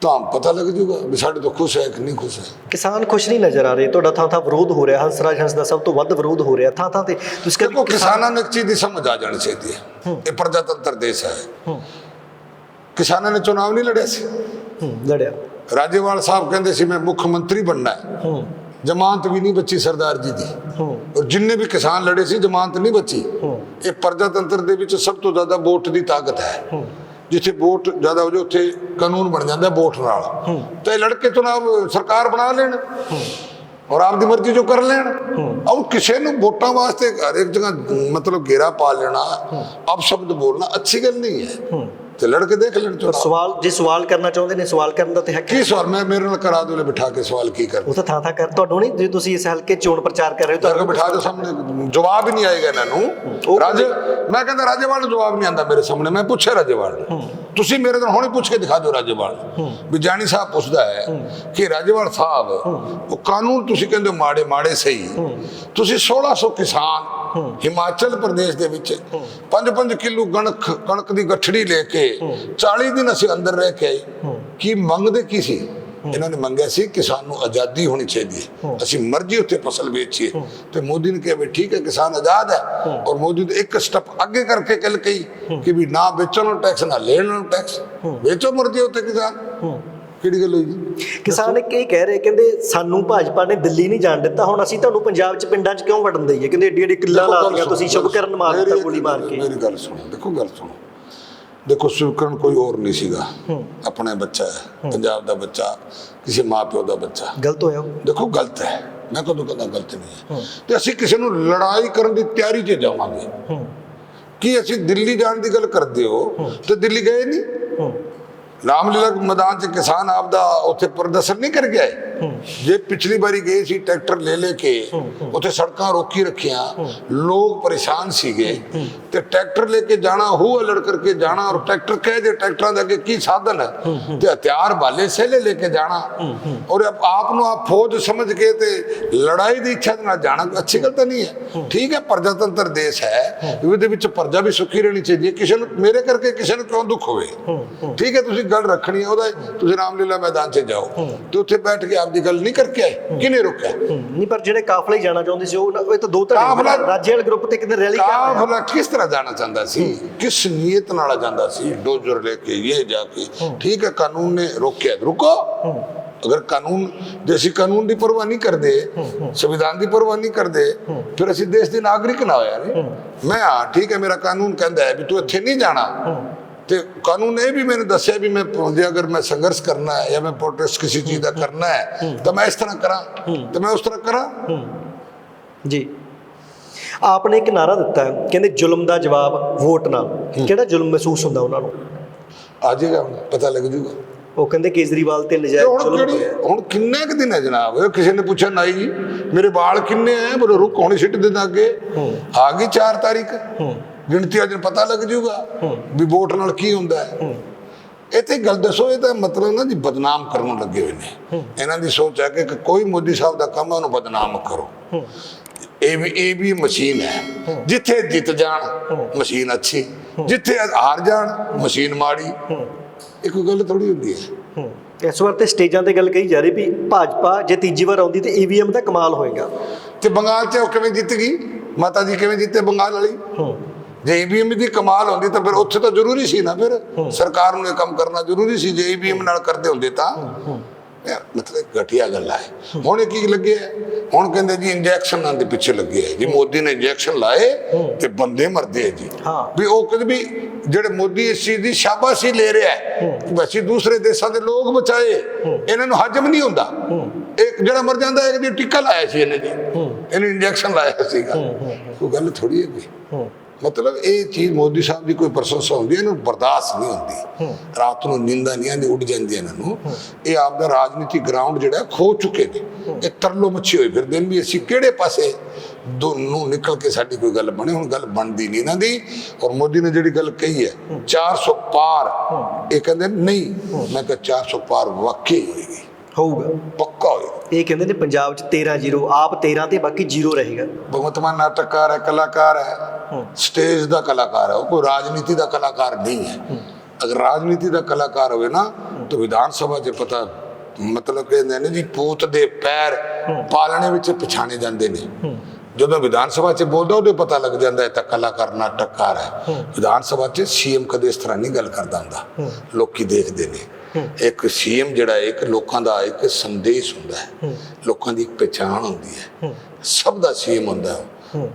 ਤਾਂ ਪਤਾ ਲੱਗ ਜੂਗਾ ਵੀ ਸਾਡੇ ਤੋਂ ਖੁਸ਼ ਹੈ ਕਿ ਨਹੀਂ ਖੁਸ਼ ਹੈ। ਕਿਸਾਨ ਖੁਸ਼ ਨਹੀਂ ਨਜ਼ਰ ਆ ਰਹੇ ਤੁਹਾਡਾ ਥਾਂ ਥਾਂ ਵਿਰੋਧ ਹੋ ਰਿਹਾ ਹੰਸਰਾਜ ਹੰਸ ਦਾ ਸਭ ਤੋਂ ਵੱਧ ਵਿਰੋਧ ਹੋ ਰਿਹਾ ਥਾਂ ਥਾਂ ਤੇ ਤੁਸੀਂ ਕਹਿੰਦੇ ਕਿਸਾਨਾਂ ਨੂੰ ਇੱਕ ਚੀਜ਼ ਦੀ ਸਮਝ ਆ ਜਾਣੀ ਚਾਹੀਦੀ ਹੈ। ਇਹ ਪ੍ਰਜਾਤੰਤਰ ਦੇਸ਼ ਹੈ। ਕਿਸਾਨਾਂ ਨੇ ਚੁਣਾਵ ਨਹੀਂ ਲੜਿਆ ਸੀ। ਲੜਿਆ। ਰਾਜੇਵਾਲ ਸਾਹਿਬ ਕਹਿੰਦੇ ਸੀ ਮੈਂ ਮੁੱਖ ਮੰਤਰੀ ਬਣਨਾ ਹੈ। ਹੂੰ ਜ਼ਮਾਨਤ ਵੀ ਨਹੀਂ ਬੱਚੀ ਸਰਦਾਰ ਜੀ ਦੀ। ਹੂੰ। ਔਰ ਜਿੰਨੇ ਵੀ ਕਿਸਾਨ ਲੜੇ ਸੀ ਜ਼ਮਾਨਤ ਨਹੀਂ ਬਚੀ। ਹੂੰ। ਇਹ ਪ੍ਰਜਾਤੰਤਰ ਦੇ ਵਿੱਚ ਸਭ ਤੋਂ ਜ਼ਿਆਦਾ ਵੋਟ ਦੀ ਤਾਕਤ ਹੈ। ਹੂੰ। ਜਿੱਥੇ ਵੋਟ ਜ਼ਿਆਦਾ ਹੋ ਜਾਏ ਉੱਥੇ ਕਾਨੂੰਨ ਬਣ ਜਾਂਦਾ ਵੋਟ ਨਾਲ। ਤੇ ਲੜਕੇ ਚੁਣਾਵ ਸਰਕਾਰ ਬਣਾ ਲੈਣ। ਔਰ ਆਪਦੀ ਮਰਜ਼ੀ ਜੋ ਕਰ ਲੈਣ। ਔਰ ਕਿਸੇ ਨੂੰ ਵੋਟਾਂ ਵਾਸਤੇ ਹਰ ਇੱਕ ਜਗ੍ਹਾ ਮਤਲਬ ਘੇਰਾ ਪਾ ਲੈਣਾ ਅਬ ਸ਼ਬਦ ਬੋਲਣਾ ਅੱਛੀ ਗੱਲ ਨਹੀਂ ਹੈ। ਤੇ ਲੜਕੇ ਦੇਖ ਲੈਣ ਚੁਣਾਵ ਸਵਾਲ ਜੇ ਸਵਾਲ ਕਰਨਾ ਚਾਹੁੰਦੇ ਨੇ ਸਵਾਲ ਕਰਨ ਦਾ ਤੇ ਹੱਕ ਕੀ ਸਵਾਲ? ਮੈਂ ਮੇਰੇ ਨਾਲ ਕਰਾ ਦੋ ਲੈ ਬਿਠਾ ਕੇ ਸਵਾਲ ਕੀ ਕਰ ਉਹ ਤਾਂ ਥਾਂ ਥਾਂ ਕਰ ਤੁਹਾਨੂੰ ਨਹੀਂ ਜੇ ਤੁਸੀਂ ਇਸ ਹਲਕੇ ਚੋਣ ਪ੍ਰਚਾਰ ਕਰ ਰਹੇ ਹੋ ਤੁਹਾਨੂੰ ਬਿਠਾ ਦੇ ਸਾਹਮਣੇ ਜਵਾਬ ਹੀ ਨਹੀਂ ਆਏਗਾ ਇਹਨਾਂ ਨੂੰ। ਰਾਜ ਮੈਂ ਕਹਿੰਦਾ ਰਾਜੇਵਾਲ ਨੂੰ ਜਵਾਬ ਨਹੀਂ ਆਂਦਾ ਮੇਰੇ ਸਾਹਮਣੇ ਮੈਂ ਪੁੱਛਿਆ ਰਾਜੇਵਾਲ ਨੂੰ। ਤੁਸੀਂ ਮੇਰੇ ਤੋਂ ਹੁਣੇ ਪੁੱਛ ਕੇ ਦਿਖਾ ਦਿਓ ਰਾਜੇਵਾਲ। ਵੀ ਜਾਨੀ ਸਾਹਿਬ ਪੁੱਛਦਾ ਹੈ ਕਿ ਰਾਜੇਵਾਲ ਸਾਹਿਬ ਉਹ ਕਾਨੂੰਨ ਤੁਸੀਂ ਕਹਿੰਦੇ ਮਾੜੇ ਮਾੜੇ ਸਹੀ। ਤੁਸੀਂ 1600 ਕਿਸਾਨ ਹਿਮਾਚਲ ਪ੍ਰਦੇਸ਼ ਦੇ ਵਿੱਚ 5-5 ਕਿਲੋ ਕਣਕ ਕਣਕ ਦੀ ਗੱਠੜੀ ਲੈ ਕੇ 40 ਦਿਨ ਅਸੀਂ ਅੰਦਰ ਰਹਿ ਕੇ ਆਏ। ਕੀ ਮੰਗਦੇ ਕੀ ਸੀ? ਇਹਨਾਂ ਨੇ ਮੰਗਿਆ ਸੀ ਕਿ ਸਾਨੂੰ ਆਜ਼ਾਦੀ ਹੋਣੀ ਚਾਹੀਦੀ ਹੈ। ਅਸੀਂ ਮਰਜ਼ੀ ਉੱਤੇ ਫਸਲ ਵੇਚੀਏ। ਤੇ ਮੋਦੀ ਨੇ ਕਿਹਾ ਵੀ ਠੀਕ ਹੈ ਕਿਸਾਨ ਆਜ਼ਾਦ ਹੈ। ਔਰ ਮੋਦੀ ਨੇ ਇੱਕ ਸਟੈਪ ਅੱਗੇ ਕਰਕੇ ਗੱਲ ਕਹੀ ਕਿ ਵੀ ਨਾ ਵੇਚਣ ਨੂੰ ਟੈਕਸ ਨਾ ਲੈਣ ਨੂੰ ਟੈਕਸ ਵੇਚੋ ਮਰਜ਼ੀ ਉੱਤੇ ਕਿਸਾਨ। ਕਿਹੜੀ ਗੱਲ ਹੋਈ ਜੀ? ਕਿਸਾਨ ਇੱਕ ਇਹ ਕਹਿ ਰਹੇ ਕਹਿੰਦੇ ਸਾਨੂੰ ਭਾਜਪਾ ਨੇ ਦਿੱਲੀ ਨਹੀਂ ਜਾਣ ਦਿੱਤਾ। ਹੁਣ ਅਸੀਂ ਤੁਹਾਨੂੰ ਪੰਜਾਬ 'ਚ ਪਿੰਡਾਂ 'ਚ ਕਿਉਂ ਵੜਨ ਦਈਏ? ਕਹਿੰਦੇ ਏਡੀ ਏਡੀ ਕਿੱਲਾ ਲਾਤੀਆਂ ਤੁਸੀਂ ਸੁਣੋ, ਸ਼ੁਭਕਰਨ ਮਾਰ ਦਿੱਤਾ ਗੋਲੀ ਮਾਰ ਕੇ। ਮੇਰੀ ਗੱਲ ਸੁਣੋ ਦੇਖੋ ਗੱਲ ਸੁਣੋ। ਦੇਖੋ ਸ਼ੁਭਕਰਨ ਕੋਈ ਹੋਰ ਨਹੀਂ ਸੀਗਾ। ਆਪਣਾ ਬੱਚਾ ਹੈ। ਪੰਜਾਬ ਦਾ ਬੱਚਾ ਕਿਸੇ ਮਾਪਿਓ ਦਾ ਬੱਚਾ। ਗਲਤ ਹੋਇਆ। ਦੇਖੋ ਗਲਤ ਹੈ। ਮੈਂ ਕਦੋਂ ਕਹਿੰਦਾ ਗਲਤ ਨਹੀਂ ਹੈ। ਤੇ ਅਸੀਂ ਕਿਸੇ ਨੂੰ ਲੜਾਈ ਕਰਨ ਦੀ ਤਿਆਰੀ 'ਚ ਜਾਵਾਂਗੇ। ਕੀ ਅਸੀਂ ਦਿੱਲੀ ਜਾਣ ਦੀ ਗੱਲ ਕਰਦੇ ਹੋ? ਤੇ ਦਿੱਲੀ ਗਏ ਨਹੀਂ? ਰਾਮਲੀਲਾ ਮੈਦਾਨ 'ਚ ਕਿਸਾਨ ਆਪਦਾ ਉੱਥੇ ਪ੍ਰਦਰਸ਼ਨ ਨਹੀਂ ਕਰ ਗਏ ਜੇ ਪਿਛਲੀ ਵਾਰੀ ਗਏ ਸੀ, ਟਰੈਕਟਰ ਲੈ ਲੈ ਕੇ, ਉੱਥੇ ਸੜਕਾਂ ਰੋਕੀ ਰੱਖੀਆਂ, ਲੋਕ ਪਰੇਸ਼ਾਨ ਸੀਗੇ। ਤੇ ਟਰੈਕਟਰ ਲੈ ਕੇ ਜਾਣਾ, ਹੂ ਅਲੜ ਕਰਕੇ ਜਾਣਾ, ਔਰ ਟਰੈਕਟਰ ਕਹੇ ਜੇ ਟਰੈਕਟਰਾਂ ਦੇ ਅੱਗੇ ਕੀ ਸਾਧਨ ਹੈ? ਤੇ ਹਥਿਆਰ ਬਾਲੇ ਸਹਿਲੇ ਲੈ ਕੇ ਜਾਣਾ। ਔਰ ਆਪ ਨੂੰ ਆਪ ਫੌਜ ਸਮਝ ਕੇ ਤੇ ਲੜਾਈ ਦੀ ਇੱਛਾ ਦੇ ਨਾਲ ਜਾਣਾ ਅੱਛੀ ਗੱਲ ਤਾਂ ਨਹੀਂ ਹੈ। ਠੀਕ ਹੈ, ਪ੍ਰਜਾਤੰਤਰ ਦੇਸ਼ ਹੈ ਉਹਦੇ ਵਿੱਚ ਪ੍ਰਜਾ ਵੀ ਸੁਖੀ ਰਹਿਣੀ ਚਾਹੀਦੀ ਹੈ। ਕਿਸੇ ਨੂੰ, ਮੇਰੇ ਕਰਕੇ ਕਿਸੇ ਨੂੰ ਕਿਉਂ ਦੁੱਖ ਹੋਵੇ? ਠੀਕ ਹੈ, ਤੁਸੀਂ ਗੱਲ ਰੱਖਣੀ ਹੈ, ਉਹਦਾ ਤੁਸੀਂ ਰਾਮਲੀਲਾ ਮੈਦਾਨ 'ਚ ਜਾਓ। ਤੇ ਉੱਥੇ ਬੈਠ ਕੇ ਆਪਦੀ ਗੱਲ ਨਹੀਂ ਕਰਕੇ ਆਏ। ਕਿਹਨੇ ਰੋਕਿਆ। ਨਹੀਂ ਪਰ ਜਿਹੜੇ ਕਾਫਲੇ ਜਾਣਾ ਚਾਹੁੰਦੇ ਸੀ ਉਹ ਉਹ ਤਾਂ ਦੋ ਧੜੇ ਕਾਫਲਾ- ਰਾਜੇਵਾਲ ਗਰੁੱਪ ਤੇ ਕਿਤੇ ਰੈਲੀ ਕਰ ਕਾਫਲਾ ਕਿਸ ਤਰ੍ਹਾਂ ਜਾਣਾ ਚਾਹੁੰਦਾ ਸੀ? ਕਿਸ ਨੀਅਤ ਨਾਲ ਜਾਂਦਾ ਸੀ? ਡੋਜਰ ਲੈ ਕੇ ਇਹ ਜਾ ਕੇ। ਠੀਕ ਹੈ ਕਾਨੂੰਨ ਨੇ ਰੋਕਿਆ। ਰੁਕੋ। ਅਗਰ ਕਾਨੂੰਨ ਅਸੀਂ ਕਾਨੂੰਨ ਦੀ ਪਰਵਾਹ ਨਹੀਂ ਕਰਦੇ ਸੰਵਿਧਾਨ ਦੀ ਪਰਵਾਹ ਨਹੀਂ ਕਰਦੇ ਫਿਰ ਅਸੀਂ ਦੇਸ਼ ਦੇ ਨਾਗਰਿਕ ਨਾ ਹੋਇਆ ਨੇ ਮੈਂ ਹਾਂ ਠੀਕ ਹੈ ਮੇਰਾ ਕਾਨੂੰਨ ਕਹਿੰਦਾ ਹੈ ਵੀ ਤੂੰ ਇੱਥੇ ਨਹੀਂ ਜਾਣਾ। ਤੇ ਕਾਨੂੰਨ ਇਹ ਵੀ ਮੈਨੂੰ ਦੱਸਿਆ ਵੀ ਮੈਂ ਜੇ ਅਗਰ ਮੈਂ ਸੰਘਰਸ਼ ਕਰਨਾ ਹੈ ਜਾਂ ਮੈਂ ਪ੍ਰੋਟੈਸਟ ਕਿਸੇ ਚੀਜ਼ ਦਾ ਕਰਨਾ ਹੈ ਤਾਂ ਮੈਂ ਇਸ ਤਰ੍ਹਾਂ ਕਰਾਂ। ਤੇ ਮੈਂ ਉਸ ਤਰ੍ਹਾਂ ਕਰਾਂ। ਜੀ। ਆਪਨੇ ਇੱਕ ਨਾਰਾ ਦਿੱਤਾ ਹੈ ਕਹਿੰਦੇ ਜ਼ੁਲਮ ਦਾ ਜਵਾਬ ਵੋਟ ਨਾਲ। ਕਿਹੜਾ ਜ਼ੁਲਮ ਮਹਿਸੂਸ ਹੁੰਦਾ ਉਹਨਾਂ ਨੂੰ? ਆ ਜਾਏਗਾ ਪਤਾ ਲੱਗ ਜੂਗਾ। ਉਹ ਕਹਿੰਦੇ ਕੇਜਰੀਵਾਲ ਤੇ ਨਜਾਇਜ਼ ਹੁਣ ਜ਼ੁਲਮ ਹੁਣ ਕਿੰਨੇ ਕੁ ਦਿਨ ਹੈ ਜਨਾਬ? ਕਿਸੇ ਨੇ ਪੁੱਛਿਆ ਨਹੀਂ ਜੀ ਮੇਰੇ ਵਾਲ ਕਿੰਨੇ ਹੈ? ਬੋਲੇ ਰੁਕ ਹੋਣੀ ਸਿੱਟ ਦੇ ਅੱਗੇ। ਆ ਗਈ 4 ਤਾਰੀਖ। ਹੂੰ। ਗਿਣਤੀ ਅੱਜ ਪਤਾ ਲੱਗ ਜਾਊਗਾ ਵੀ ਵੋਟ ਨਾਲ ਕੀ ਹੁੰਦਾ ਹੈ। ਇੱਥੇ ਇੱਕ ਗੱਲ ਦੱਸੋ ਇਹ ਤਾਂ ਮਤਲਬ ਨਾ ਜੀ ਬਦਨਾਮ ਕਰਨ ਲੱਗੇ ਹੋਏ ਨੇ। ਇਹਨਾਂ ਦੀ ਸੋਚ ਹੈ ਕਿ ਕੋਈ ਮੋਦੀ ਸਾਹਿਬ ਦਾ ਕੰਮ ਹੈ ਉਹਨੂੰ ਬਦਨਾਮ ਕਰੋ। ਇਹ ਵੀ ਇਹ ਵੀ ਮਸ਼ੀਨ ਹੈ। ਜਿੱਥੇ ਜਿੱਤ ਜਾਣ ਮਸ਼ੀਨ ਅੱਛੀ। ਜਿੱਥੇ ਹਾਰ ਜਾਣ ਮਸ਼ੀਨ ਮਾੜੀ। ਇਹ ਕੋਈ ਗੱਲ ਥੋੜੀ ਹੁੰਦੀ ਹੈ। ਇਸ ਵਾਰ ਤੇ ਸਟੇਜਾਂ ਤੇ ਗੱਲ ਕਹੀ ਜਾ ਰਹੀ ਵੀ ਭਾਜਪਾ ਜੇ ਤੀਜੀ ਵਾਰ ਆਉਂਦੀ ਤੇ ਈਵੀਐਮ ਦਾ ਕਮਾਲ ਹੋਏਗਾ। ਤੇ ਬੰਗਾਲ 'ਚ ਉਹ ਕਿਵੇਂ ਜਿੱਤ ਗਈ? ਮਾਤਾ ਜੀ ਕਿਵੇਂ ਜਿੱਤੇ ਬੰਗਾਲ ਵਾਲੀ? ਹੂੰ। ਜੇ ਈਵੀਐਮ ਦੀ ਕਮਾਲ ਹੁੰਦੀ ਤਾਂ ਫਿਰ ਉੱਥੇ ਤਾਂ ਜ਼ਰੂਰੀ ਸੀ ਨਾ ਫਿਰ। ਸਰਕਾਰ ਨੂੰ ਇਹ ਕੰਮ ਕਰਨਾ ਜ਼ਰੂਰੀ ਸੀ ਜੇ ਈਵੀਐਮ ਨਾਲ ਕਰਦੇ ਹੁੰਦੇ ਤਾਂ। ਮਤਲਬ ਘਟੀਆ ਗੱਲ ਹੈ ਹੁਣ ਕੀ ਲੱਗੇ ਹੈ? ਹੁਣ ਕਹਿੰਦੇ ਜੀ ਇੰਜੈਕਸ਼ਨਾਂ ਦੇ ਪਿੱਛੇ ਲੱਗੇ ਹੈ ਜੀ ਮੋਦੀ ਨੇ ਇੰਜੈਕਸ਼ਨ ਲਾਏ ਤੇ ਬੰਦੇ ਮਰਦੇ ਹੈ ਜੀ। ਵੀ ਉਹ ਕਹਿੰਦੇ ਵੀ ਜਿਹੜੇ ਮੋਦੀ ਇਸ ਚੀਜ਼ ਦੀ ਸ਼ਾਬਾਸ਼ੀ ਲੈ ਰਿਹਾ ਹੈ ਅਸੀਂ ਦੂਸਰੇ ਦੇਸ਼ਾਂ ਦੇ ਲੋਕ ਬਚਾਏ। ਇਹਨਾਂ ਨੂੰ ਹਜਮ ਨਹੀਂ ਹੁੰਦਾ। ਇੱਕ ਜਿਹੜਾ ਮਰ ਜਾਂਦਾ ਇੱਕ ਦੀ ਟਿੱਕਾ ਲਾਇਆ ਸੀ ਇਹਨੇ ਜੀ। ਇਹਨੇ ਇੰਜੈਕਸ਼ਨ ਲਾਇਆ ਸੀਗਾ। ਕੋਈ ਗੱਲ ਥੋੜੀ ਹੈ ਹੂੰ। ਮਤਲਬ ਇਹ ਚੀਜ਼ ਮੋਦੀ ਸਾਹਿਬ ਦੀ ਕੋਈ ਪ੍ਰਸ਼ੰਸਾ ਹੁੰਦੀ ਹੈ ਇਹਨੂੰ ਬਰਦਾਸ਼ਤ ਨਹੀਂ ਹੁੰਦੀ। ਰਾਤ ਨੂੰ ਨਿੰਦਾ ਨਹੀਂ ਆਉਂਦੀ ਉੱਡ ਜਾਂਦੀ ਇਹਨਾਂ ਨੂੰ। ਇਹ ਆਪਦਾ ਰਾਜਨੀਤੀ ਗਰਾਊਂਡ ਜਿਹੜਾ ਖੋ ਚੁੱਕੇ ਨੇ। ਇਹ ਤਰਲੋ ਮੱਛੀ ਹੋਈ ਫਿਰਦੇ ਨੇ ਵੀ ਅਸੀਂ ਕਿਹੜੇ ਪਾਸੇ ਦੋਨੋਂ ਨਿਕਲ ਕੇ ਸਾਡੀ ਕੋਈ ਗੱਲ ਬਣੇ ਹੁਣ ਗੱਲ ਬਣਦੀ ਨਹੀਂ ਇਹਨਾਂ ਦੀ। ਔਰ ਮੋਦੀ ਨੇ ਜਿਹੜੀ ਗੱਲ ਕਹੀ ਹੈ 400 ਪਾਰ। ਇਹ ਕਹਿੰਦੇ ਨਹੀਂ ਮੈਂ ਕਿਹਾ 400 ਪਾਰ ਵਾਕਈ ਹੋਏਗੀ ਹੋਊਗਾ। ਪੱਕਾ ਹੋਏਗਾ। ਇਹ ਕਹਿੰਦੇ ਨੇ ਪੰਜਾਬ 'ਚ 13 ਜ਼ੀਰੋ ਆਪ 13 ਤੇ ਬਾਕੀ ਜ਼ੀਰੋ ਰਹੇਗਾ। ਭਗਵੰਤ ਮਾਨ ਨਾਟਕਕਾਰ ਹੈ ਕਲਾਕਾਰ ਹੈ ਸਟੇਜ ਦਾ ਕਲਾਕਾਰ ਹੈ ਉਹ ਕੋਈ ਰਾਜਨੀਤੀ ਦਾ ਕਲਾਕਾਰ ਨਹੀਂ ਹੈ। ਅਗਰ ਰਾਜਨੀਤੀ ਦਾ ਕਲਾਕਾਰ ਹੋਵੇ ਨਾ ਤਾਂ ਵਿਧਾਨ ਸਭਾ 'ਚ ਪਤਾ ਮਤਲਬ ਕਹਿੰਦੇ ਨੇ ਜੀ ਪੂਤ ਦੇ ਪੈਰ ਪਾਲਣੇ ਵਿੱਚ ਪਛਾਣੇ ਜਾਂਦੇ ਨੇ। ਜਦੋਂ ਵਿਧਾਨ ਸਭਾ 'ਚ ਬੋਲਦਾ ਉਹਦੇ ਪਤਾ ਲੱਗ ਜਾਂਦਾ ਹੈ ਤਾਂ ਕਲਾਕਾਰ ਨਾਟਕਕਾਰ ਹੈ। ਵਿਧਾਨ ਸਭਾ 'ਚ ਸੀਐਮ ਕਦੇ ਇਸ ਤਰ੍ਹਾਂ ਨਹੀਂ ਗੱਲ ਕਰਦਾ ਹੁੰਦਾ। ਲੋਕੀ ਦੇਖਦੇ ਨੇ। ਇੱਕ ਸੀਐਮ ਜਿਹੜਾ ਇੱਕ ਲੋਕਾਂ ਦਾ ਇੱਕ ਸੰਦੇਸ਼ ਹੁੰਦਾ ਹੈ। ਲੋਕਾਂ ਦੀ ਪਛਾਣ ਹੁੰਦੀ ਹੈ। ਸਭ ਦਾ ਸੀਐਮ ਹੁੰਦਾ ਹੈ।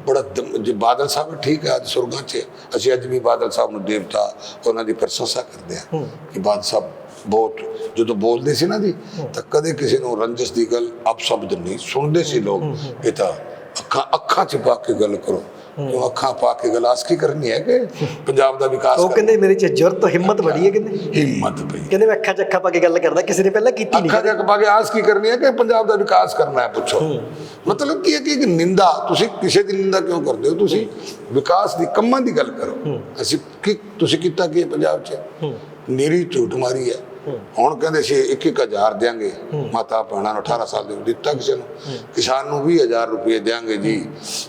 ਬੜਾ ਜੇ ਬਾਦਲ ਸਾਹਿਬ ਠੀਕ ਹੈ ਅੱਜ ਸੁਰਗਾਂ 'ਚ ਅਸੀਂ ਅੱਜ ਵੀ ਬਾਦਲ ਸਾਹਿਬ ਨੂੰ ਦੇਵਤਾ ਉਹਨਾਂ ਦੀ ਪ੍ਰਸ਼ੰਸਾ ਕਰਦੇ ਹਾਂ ਕਿ ਬਾਦਲ ਸਾਹਿਬ ਬਹੁਤ ਜਦੋਂ ਬੋਲਦੇ ਸੀ ਨਾ ਜੀ ਤਾਂ ਕਦੇ ਕਿਸੇ ਨੂੰ ਰੰਜਿਸ਼ ਦੀ ਗੱਲ ਅਪਸ਼ਬਦ ਨਹੀਂ ਸੁਣਦੇ ਸੀ ਲੋਕ। ਇਹ ਤਾਂ ਅੱਖਾਂ ਅੱਖਾਂ 'ਚ ਪਾ ਕੇ ਗੱਲ ਕਰੋ। ਕਿਉਂ ਅੱਖਾਂ ਪਾ ਕੇ ਗਲਾਸ ਕੀ ਕਰਨੀ ਹੈ ਕਿ ਪੰਜਾਬ ਦਾ ਵਿਕਾਸ ਉਹ। ਕਹਿੰਦੇ ਮੇਰੇ 'ਚ ਜੁਰਤ ਹਿੰਮਤ ਬੜੀ ਹੈ ਕਹਿੰਦੇ। ਹਿੰਮਤ ਪਈ ਕਹਿੰਦੇ ਮੈਂ ਅੱਖਾਂ 'ਚ ਅੱਖਾਂ ਪਾ ਕੇ ਗੱਲ ਕਰਦਾ ਕਿਸੇ ਨੇ ਪਹਿਲਾਂ ਕੀਤੀ ਨਹੀਂ ਅੱਖਾਂ ਜੱਕ ਪਾ ਕੇ ਆਸ ਕੀ ਕਰਨੀ ਹੈ ਕਿ ਪੰਜਾਬ ਦਾ ਵਿਕਾਸ ਕਰਨਾ ਹੈ ਪੁੱਛੋ। ਮਤਲਬ ਕੀ ਹੈ ਕਿ ਇੱਕ ਨਿੰਦਾ ਤੁਸੀਂ ਕਿਸੇ ਦੀ ਨਿੰਦਾ ਕਿਉਂ ਕਰਦੇ ਹੋ? ਤੁਸੀਂ ਵਿਕਾਸ ਦੀ ਕੰਮਾਂ ਦੀ ਗੱਲ ਕਰੋ। ਅਸੀਂ ਕੀ ਤੁਸੀਂ ਕੀਤਾ ਕੀ ਪੰਜਾਬ 'ਚ? ਨੀਰੀ ਝੂਠ ਮਾਰੀ ਹੈ। ਹੁਣ ਕਹਿੰਦੇ ਸੀ ਇੱਕ ਇੱਕ ਹਜ਼ਾਰ ਦਿਆਂਗੇ ਮਾਤਾ ਭੈਣਾਂ ਨੂੰ 18 ਸਾਲ ਦੇ ਦਿੱਤਾ ਕਿਸੇ ਨੂੰ। ਕਿਸਾਨ ਨੂੰ 20000 ਰੁਪਏ ਦਿਆਂਗੇ ਜੀ।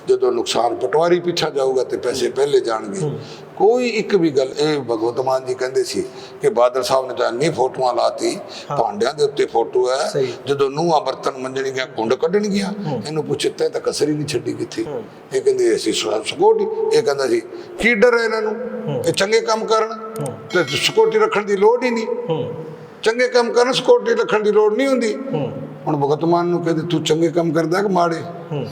ਜਦੋਂ ਨੁਕਸਾਨ ਪਟਵਾਰੀ ਪਿੱਛਾ ਜਾਊਗਾ ਤੇ ਪੈਸੇ ਪਹਿਲੇ ਜਾਣਗੇ। ਕੋਈ ਇੱਕ ਵੀ ਗੱਲ ਇਹ ਭਗਵਤ ਮਾਨ ਜੀ ਕਹਿੰਦੇ ਸੀ ਕਿ ਬਾਦਲ ਸਾਹਿਬ ਨੇ ਤਾਂ ਇੰਨੀ ਫੋਟੋਆਂ ਲਾਤੀ ਭਾਂਡਿਆਂ ਦੇ ਉੱਤੇ ਫੋਟੋ ਹੈ। ਜਦੋਂ ਨੂੰਹਾਂ ਬਰਤਨ ਮੰਜਣਗੀਆਂ ਕੁੰਡ ਕੱਢਣਗੀਆਂ ਇਹਨੂੰ ਪੁੱਛੇ ਤੈਂ ਤਾਂ ਕਸਰ ਹੀ ਨਹੀਂ ਛੱਡੀ ਕਿੱਥੇ? ਇਹ ਕਹਿੰਦੇ ਅਸੀਂ ਸਕੋਟੀ ਇਹ ਕਹਿੰਦਾ ਸੀ ਕੀ ਡਰ ਹੈ ਇਹਨਾਂ ਨੂੰ? ਇਹ ਚੰਗੇ ਕੰਮ ਕਰਨ? ਤੇ ਸਕੋਟੀ ਰੱਖਣ ਦੀ ਲੋੜ ਹੀ ਨਹੀਂ। ਚੰਗੇ ਕੰਮ ਕਰਨ ਸਕੋਟੀ ਰੱਖਣ ਦੀ ਲੋੜ ਨਹੀਂ ਹੁੰਦੀ। ਹੁਣ ਭਗਤ ਮਾਨ ਨੂੰ ਕਹਿੰਦੇ ਤੂੰ ਚੰਗੇ ਕੰਮ ਕਰਦਾ ਕਿ ਮਾੜੇ?